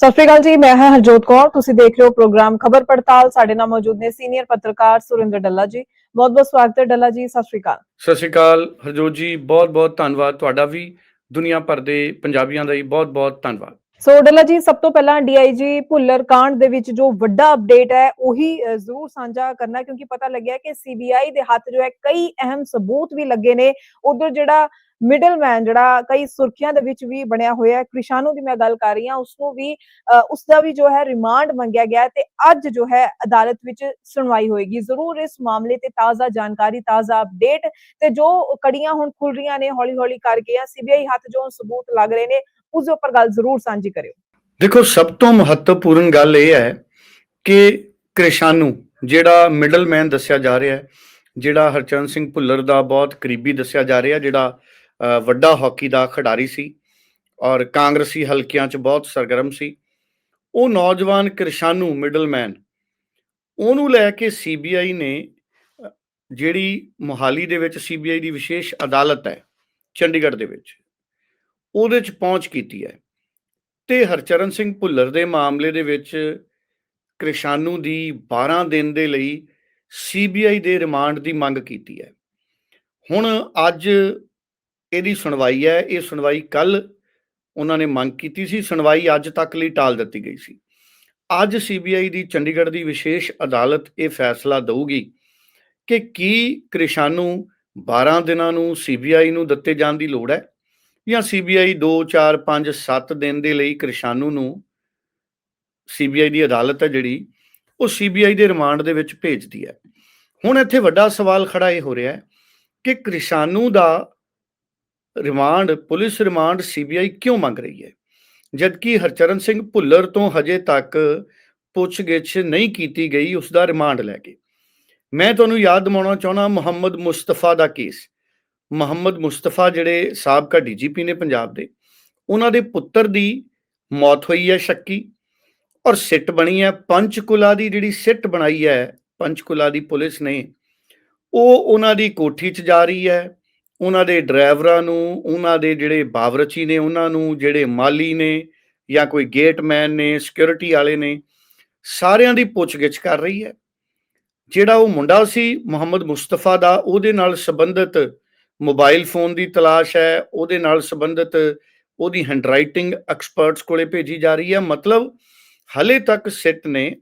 ਸਤਿ ਸ਼੍ਰੀ ਅਕਾਲ ਜੀ ਮੈਂ ਹਾਂ ਹਰਜੋਤ ਕੌਰ। ਤੁਸੀਂ ਦੇਖ ਰਹੇ ਹੋ ਪ੍ਰੋਗਰਾਮ ਖਬਰ ਪੜਤਾਲ। ਸਾਡੇ ਨਾਲ ਮੌਜੂਦ ਨੇ ਸੀਨੀਅਰ ਪੱਤਰਕਾਰ ਸੁਰਿੰਦਰ ਡੱਲਾ ਜੀ। ਬਹੁਤ ਬਹੁਤ ਸਵਾਗਤ ਹੈ ਡੱਲਾ ਜੀ ਸਤਿ ਸ਼੍ਰੀ ਅਕਾਲ। ਸਤਿ ਸ਼੍ਰੀ ਅਕਾਲ ਹਰਜੋਤ ਜੀ ਬਹੁਤ ਬਹੁਤ ਧੰਨਵਾਦ ਤੁਹਾਡਾ ਵੀ। ਦੁਨੀਆ ਭਰ ਦੇ ਪੰਜਾਬੀਆਂ ਦਾ ਵੀ ਬਹੁਤ ਬਹੁਤ ਧੰਨਵਾਦ। ਸੋ ਡੱਲਾ ਜੀ ਸਭ ਤੋਂ ਪਹਿਲਾਂ ਡੀਆਈਜੀ ਭੁੱਲਰ ਕਾਂਡ ਦੇ ਵਿੱਚ ਜੋ ਵੱਡਾ ਅਪਡੇਟ ਹੈ ਉਹੀ ਜ਼ਰੂਰ ਸਾਂਝਾ ਕਰਨਾ ਕਿਉਂਕਿ ਪਤਾ ਲੱਗਿਆ ਕਿ ਸੀਬੀਆਈ ਦੇ ਹੱਥ ਜੋ ਹੈ ਕਈ ਅਹਿਮ ਸਬੂਤ ਵੀ ਲੱਗੇ ਨੇ। ਉਧਰ ਜਿਹੜਾ ਮਿਡਲਮੈਨ ਜਿਹੜਾ ਕਈ ਸੁਰਖੀਆਂ ਦੇ ਵਿੱਚ ਵੀ ਬਣਿਆ ਹੋਇਆ ਹੈ। ਕ੍ਰਿਸ਼ਾਨੂ ਦੀ ਮੈਂ ਗੱਲ ਕਰ ਰਹੀ ਹਾਂ ਉਸ ਨੂੰ ਵੀ ਉਸ ਦਾ ਵੀ ਜੋ ਹੈ ਰਿਮਾਂਡ ਮੰਗਿਆ ਗਿਆ ਤੇ ਅੱਜ ਜੋ ਹੈ ਅਦਾਲਤ ਵਿੱਚ ਸੁਣਵਾਈ ਹੋਏਗੀ। ਜ਼ਰੂਰ ਇਸ ਮਾਮਲੇ ਤੇ ਤਾਜ਼ਾ ਜਾਣਕਾਰੀ, ਤਾਜ਼ਾ ਅਪਡੇਟ ਤੇ ਜੋ ਕੜੀਆਂ ਹੁਣ ਖੁੱਲ ਰਹੀਆਂ ਨੇ ਹੌਲੀ ਹੌਲੀ ਕਰਕੇ ਜਾਂ ਸੀਬੀਆਈ ਹੱਥ ਜੋ ਸਬੂਤ ਲੱਗ ਰਹੇ ਨੇ ਉਸ ਦੇ ਉੱਪਰ ਗੱਲ ਜ਼ਰੂਰ ਸਾਂਝੀ ਕਰਿਓ। ਦੇਖੋ, ਸਭ ਤੋਂ ਮਹੱਤਵਪੂਰਨ ਗੱਲ ਇਹ ਹੈ ਕਿ ਕ੍ਰਿਸ਼ਾਨੂ, ਜਿਹੜਾ ਮਿਡਲਮੈਨ ਦੱਸਿਆ ਜਾ ਰਿਹਾ ਹੈ, ਜਿਹੜਾ ਹਰਚਰਨ ਸਿੰਘ ਭੁੱਲਰ ਦਾ ਬਹੁਤ ਕਰੀਬੀ ਦੱਸਿਆ ਜਾ ਰਿਹਾ, ਜਿਹੜਾ ਵੱਡਾ ਹਾਕੀ ਦਾ ਖਿਡਾਰੀ ਸੀ ਔਰ ਕਾਂਗਰਸੀ ਹਲਕਿਆਂ 'ਚ ਬਹੁਤ ਸਰਗਰਮ ਸੀ। ਉਹ ਨੌਜਵਾਨ ਕ੍ਰਿਸ਼ਾਨੂ ਮਿਡਲਮੈਨ, ਉਹਨੂੰ ਲੈ ਕੇ ਸੀਬੀਆਈ ਨੇ, ਜਿਹੜੀ ਮੁਹਾਲੀ ਦੇ ਵਿੱਚ ਸੀਬੀਆਈ ਦੀ ਵਿਸ਼ੇਸ਼ ਅਦਾਲਤ ਹੈ, ਚੰਡੀਗੜ੍ਹ ਦੇ ਵਿੱਚ, ਉਹਦੇ 'ਚ ਪਹੁੰਚ ਕੀਤੀ ਹੈ। ਤੇ ਹਰਚਰਨ ਸਿੰਘ ਭੁੱਲਰ ਦੇ ਮਾਮਲੇ ਦੇ ਵਿੱਚ ਕ੍ਰਿਸ਼ਾਨੂ ਦੀ 12 ਦਿਨ ਦੇ ਲਈ ਸੀਬੀਆਈ ਦੇ ਰਿਮਾਂਡ ਦੀ ਮੰਗ ਕੀਤੀ ਹੈ। ਹੁਣ ਅੱਜ ਇਹਦੀ ਸੁਣਵਾਈ ਹੈ, ਇਹ ਸੁਣਵਾਈ ਕੱਲ ਉਹਨਾਂ ਨੇ ਮੰਗ ਕੀਤੀ ਸੀ, ਸੁਣਵਾਈ ਅੱਜ ਤੱਕ ਲਈ ਟਾਲ ਦਿੱਤੀ ਗਈ ਸੀ। ਅੱਜ ਸੀਬੀਆਈ ਦੀ ਚੰਡੀਗੜ੍ਹ ਦੀ ਵਿਸ਼ੇਸ਼ ਅਦਾਲਤ ਇਹ ਫੈਸਲਾ ਦੇਊਗੀ ਕਿ ਕੀ ਕ੍ਰਿਸ਼ਾਨੂ 12 ਦਿਨਾਂ ਨੂੰ ਸੀਬੀਆਈ ਨੂੰ ਦਿੱਤੇ ਜਾਣ ਦੀ ਲੋੜ ਹੈ ਜਾਂ ਸੀਬੀਆਈ 2 4 5 7 ਦਿਨ ਦੇ ਲਈ ਕ੍ਰਿਸ਼ਾਨੂ ਨੂੰ ਸੀਬੀਆਈ ਦੀ ਅਦਾਲਤ ਹੈ ਜਿਹੜੀ, ਉਹ ਸੀਬੀਆਈ ਦੇ ਰਿਮਾਂਡ ਦੇ ਵਿੱਚ ਭੇਜਦੀ ਹੈ। ਹੁਣ ਇੱਥੇ ਵੱਡਾ ਸਵਾਲ ਖੜਾ ਇਹ ਹੋ ਰਿਹਾ ਹੈ ਕਿ ਕ੍ਰਿਸ਼ਾਨੂ ਦਾ ਰਿਮਾਂਡ, ਪੁਲਿਸ ਰਿਮਾਂਡ ਸੀਬੀਆਈ ਕਿਉਂ ਮੰਗ ਰਹੀ ਹੈ? ਜਦਕਿ ਹਰਚਰਨ ਸਿੰਘ ਭੁੱਲਰ ਤੋਂ ਹਜੇ ਤੱਕ ਪੁੱਛਗਿੱਛ ਨਹੀਂ ਕੀਤੀ ਗਈ ਉਸ ਦਾ ਰਿਮਾਂਡ ਲੈ ਕੇ। ਮੈਂ ਤੁਹਾਨੂੰ ਯਾਦ ਦਿਵਾਉਣਾ ਚਾਹੁੰਦਾ ਮੁਹੰਮਦ ਮੁਸਤਫਾ ਦਾ ਕੇਸ। ਮੁਹੰਮਦ ਮੁਸਤਫਾ ਜਿਹੜੇ ਸਾਬਕਾ ਡੀਜੀਪੀ ਨੇ ਪੰਜਾਬ ਦੇ, ਉਹਨਾਂ ਦੇ ਪੁੱਤਰ ਦੀ ਮੌਤ ਹੋਈ ਹੈ ਸ਼ੱਕੀ ਔਰ ਸਿੱਟ ਬਣੀ ਹੈ। ਪੰਚਕੁਲਾ ਦੀ ਜਿਹੜੀ ਸਿੱਟ ਬਣਾਈ ਹੈ, ਪੰਚਕੁਲਾ ਦੀ ਪੁਲਿਸ ਨੇ, ਉਹ ਉਹਨਾਂ ਦੀ ਕੋਠੀ 'ਚ ਜਾ ਰਹੀ ਹੈ। ਉਹਨਾਂ ਦੇ ਡਰਾਈਵਰਾਂ ਨੂੰ, ਉਹਨਾਂ ਦੇ ਜਿਹੜੇ ਬਾਵਰਚੀ ਨੇ, ਉਹਨਾਂ ਨੂੰ, ਜਿਹੜੇ ਮਾਲੀ ਨੇ ਜਾਂ ਕੋਈ ਗੇਟਮੈਨ ਨੇ ਸਿਕਿਉਰਿਟੀ ਵਾਲੇ ਨੇ, ਸਾਰਿਆਂ ਦੀ ਪੁੱਛਗਿੱਛ ਕਰ ਰਹੀ ਹੈ। ਜਿਹੜਾ ਉਹ ਮੁੰਡਾ ਸੀ ਮੁਹੰਮਦ ਮੁਸਤਫਾ ਦਾ, ਉਹਦੇ ਨਾਲ ਸੰਬੰਧਿਤ ਮੋਬਾਈਲ ਫੋਨ ਦੀ ਤਲਾਸ਼ ਹੈ, ਉਹਦੇ ਨਾਲ ਸੰਬੰਧਿਤ ਉਹਦੀ ਹੈਂਡਰਾਈਟਿੰਗ ਐਕਸਪਰਟਸ ਕੋਲੇ ਭੇਜੀ ਜਾ ਰਹੀ ਹੈ। ਮਤਲਬ ਹਲੇ ਤੱਕ ਸਿੱਟ ਨੇ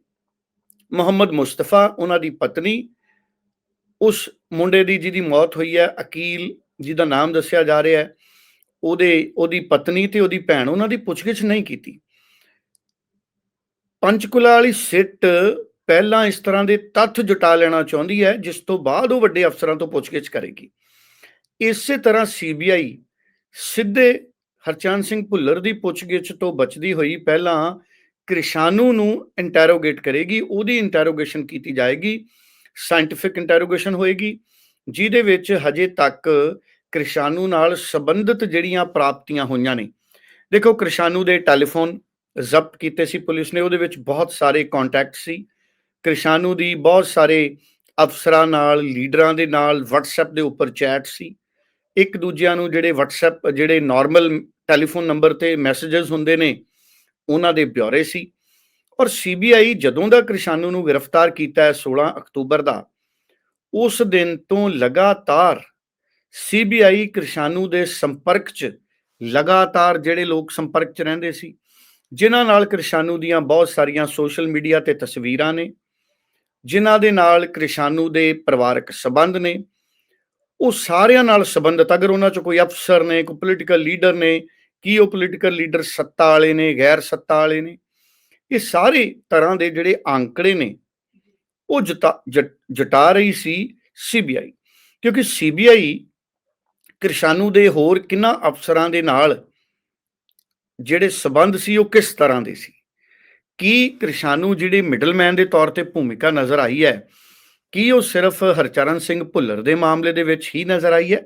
ਮੁਹੰਮਦ ਮੁਸਤਫਾ, ਉਹਨਾਂ ਦੀ ਪਤਨੀ, ਉਸ ਮੁੰਡੇ ਦੀ ਜਿਹਦੀ ਮੌਤ ਹੋਈ ਹੈ, ਅਕੀਲ ਜਿਹਦਾ ਨਾਮ ਦੱਸਿਆ ਜਾ ਰਿਹਾ ਹੈ, ਉਹਦੇ, ਉਹਦੀ ਪਤਨੀ ਤੇ ਉਹਦੀ ਭੈਣ ਉਹਨਾਂ ਦੀ ਪੁੱਛਗਿੱਛ ਨਹੀਂ ਕੀਤੀ। ਪੰਚਕੁਲਾ ਵਾਲੀ ਸਿੱਟ ਪਹਿਲਾਂ ਇਸ ਤਰ੍ਹਾਂ ਦੇ ਤੱਥ ਜੁਟਾ ਲੈਣਾ ਚਾਹੁੰਦੀ ਹੈ, ਜਿਸ ਤੋਂ ਬਾਅਦ ਉਹ ਵੱਡੇ ਅਫਸਰਾਂ ਤੋਂ ਪੁੱਛਗਿੱਛ ਕਰੇਗੀ। ਇਸੇ ਤਰ੍ਹਾਂ ਸੀਬੀਆਈ ਸਿੱਧੇ ਹਰਚੰਦ ਸਿੰਘ ਭੁੱਲਰ ਦੀ ਪੁੱਛਗਿੱਛ ਤੋਂ ਬਚਦੀ ਹੋਈ ਪਹਿਲਾਂ ਕ੍ਰਿਸ਼ਾਨੂ ਨੂੰ ਇੰਟਰੋਗੇਟ ਕਰੇਗੀ, ਉਹਦੀ ਇੰਟਰੋਗੇਸ਼ਨ ਕੀਤੀ ਜਾਏਗੀ ਸਾਇੰਟਿਫਿਕ ਇੰਟਰੋਗੇਸ਼ਨ ਹੋਏਗੀ ਜਿਹਦੇ ਵਿੱਚ ਹਜੇ ਤੱਕ ਕ੍ਰਿਸ਼ਾਨੂ ਨਾਲ ਸੰਬੰਧਿਤ ਜਿਹੜੀਆਂ ਪ੍ਰਾਪਤੀਆਂ ਹੋਈਆਂ ਨੇ। ਦੇਖੋ ਕ੍ਰਿਸ਼ਾਨੂ ਦੇ ਟੈਲੀਫੋਨ ਜ਼ਬਤ ਕੀਤੇ ਸੀ ਪੁਲਿਸ ਨੇ, ਉਹਦੇ ਵਿੱਚ ਬਹੁਤ ਸਾਰੇ ਕੰਟੈਕਟ ਸੀ। ਕ੍ਰਿਸ਼ਾਨੂ ਦੀ ਬਹੁਤ ਸਾਰੇ ਅਫਸਰਾਂ ਨਾਲ, ਲੀਡਰਾਂ ਦੇ ਨਾਲ, WhatsApp ਦੇ ਉੱਪਰ ਚੈਟ ਸੀ। ਇੱਕ ਦੂਜਿਆਂ ਨੂੰ ਜਿਹੜੇ WhatsApp, ਜਿਹੜੇ ਨਾਰਮਲ ਟੈਲੀਫੋਨ ਨੰਬਰ ਤੇ ਮੈਸੇजेस ਹੁੰਦੇ ਨੇ, ਉਹਨਾਂ ਦੇ ਬਿਉਰੇ ਸੀ। ਔਰ ਸੀਬੀਆਈ ਜਦੋਂ ਦਾ ਕ੍ਰਿਸ਼ਾਨੂ ਨੂੰ ਗ੍ਰਿਫਤਾਰ ਕੀਤਾ ਹੈ 16 ਅਕਤੂਬਰ ਦਾ ਉਸ ਦਿਨ ਤੋਂ ਲਗਾਤਾਰ ਸੀਬੀਆਈ ਕ੍ਰਿਸ਼ਾਨੂ ਦੇ ਸੰਪਰਕ 'ਚ ਲਗਾਤਾਰ ਜਿਹੜੇ ਲੋਕ ਸੰਪਰਕ 'ਚ ਰਹਿੰਦੇ ਸੀ, ਜਿਨ੍ਹਾਂ ਨਾਲ ਕ੍ਰਿਸ਼ਾਨੂ ਦੀਆਂ ਬਹੁਤ ਸਾਰੀਆਂ ਸੋਸ਼ਲ ਮੀਡੀਆ ਤੇ ਤਸਵੀਰਾਂ ਨੇ, ਜਿਨ੍ਹਾਂ ਦੇ ਨਾਲ ਕ੍ਰਿਸ਼ਾਨੂ ਦੇ ਪਰਿਵਾਰਕ ਸਬੰਧ ਨੇ, ਉਹ ਸਾਰਿਆਂ ਨਾਲ ਸੰਬੰਧਿਤ, ਅਗਰ ਉਹਨਾਂ 'ਚ ਕੋਈ ਅਫਸਰ ਨੇ, ਕੋਈ ਪੋਲੀਟੀਕਲ ਲੀਡਰ ਨੇ, ਕੀ ਉਹ ਪੋਲੀਟੀਕਲ ਲੀਡਰ ਸੱਤਾ ਵਾਲੇ ਨੇ, ਗੈਰ ਸੱਤਾ ਵਾਲੇ ਨੇ, ਇਹ ਸਾਰੇ ਤਰ੍ਹਾਂ ਦੇ ਜਿਹੜੇ ਆંકੜੇ ਨੇ ਉਹ ਜਤਾ- ਜਟਾ ਰਹੀ ਸੀ ਸੀਬੀਆਈ ਕਿਉਂਕਿ ਸੀਬੀਆਈ ਕ੍ਰਿਸ਼ਾਨੂ ਦੇ ਹੋਰ ਕਿੰਨਾ ਅਫਸਰਾਂ ਦੇ ਨਾਲ ਜਿਹੜੇ ਸਬੰਧ ਸੀ, ਉਹ ਕਿਸ ਤਰ੍ਹਾਂ ਦੇ ਸੀ? ਕੀ ਕ੍ਰਿਸ਼ਾਨੂ ਜਿਹੜੇ ਮਿਡਲਮੈਨ ਦੇ ਤੌਰ ਤੇ ਭੂਮਿਕਾ ਨਜ਼ਰ ਆਈ ਹੈ, ਕੀ ਉਹ ਸਿਰਫ ਹਰਚਰਨ ਸਿੰਘ ਭੁੱਲਰ ਦੇ ਮਾਮਲੇ ਦੇ ਵਿੱਚ ਹੀ ਨਜ਼ਰ ਆਈ ਹੈ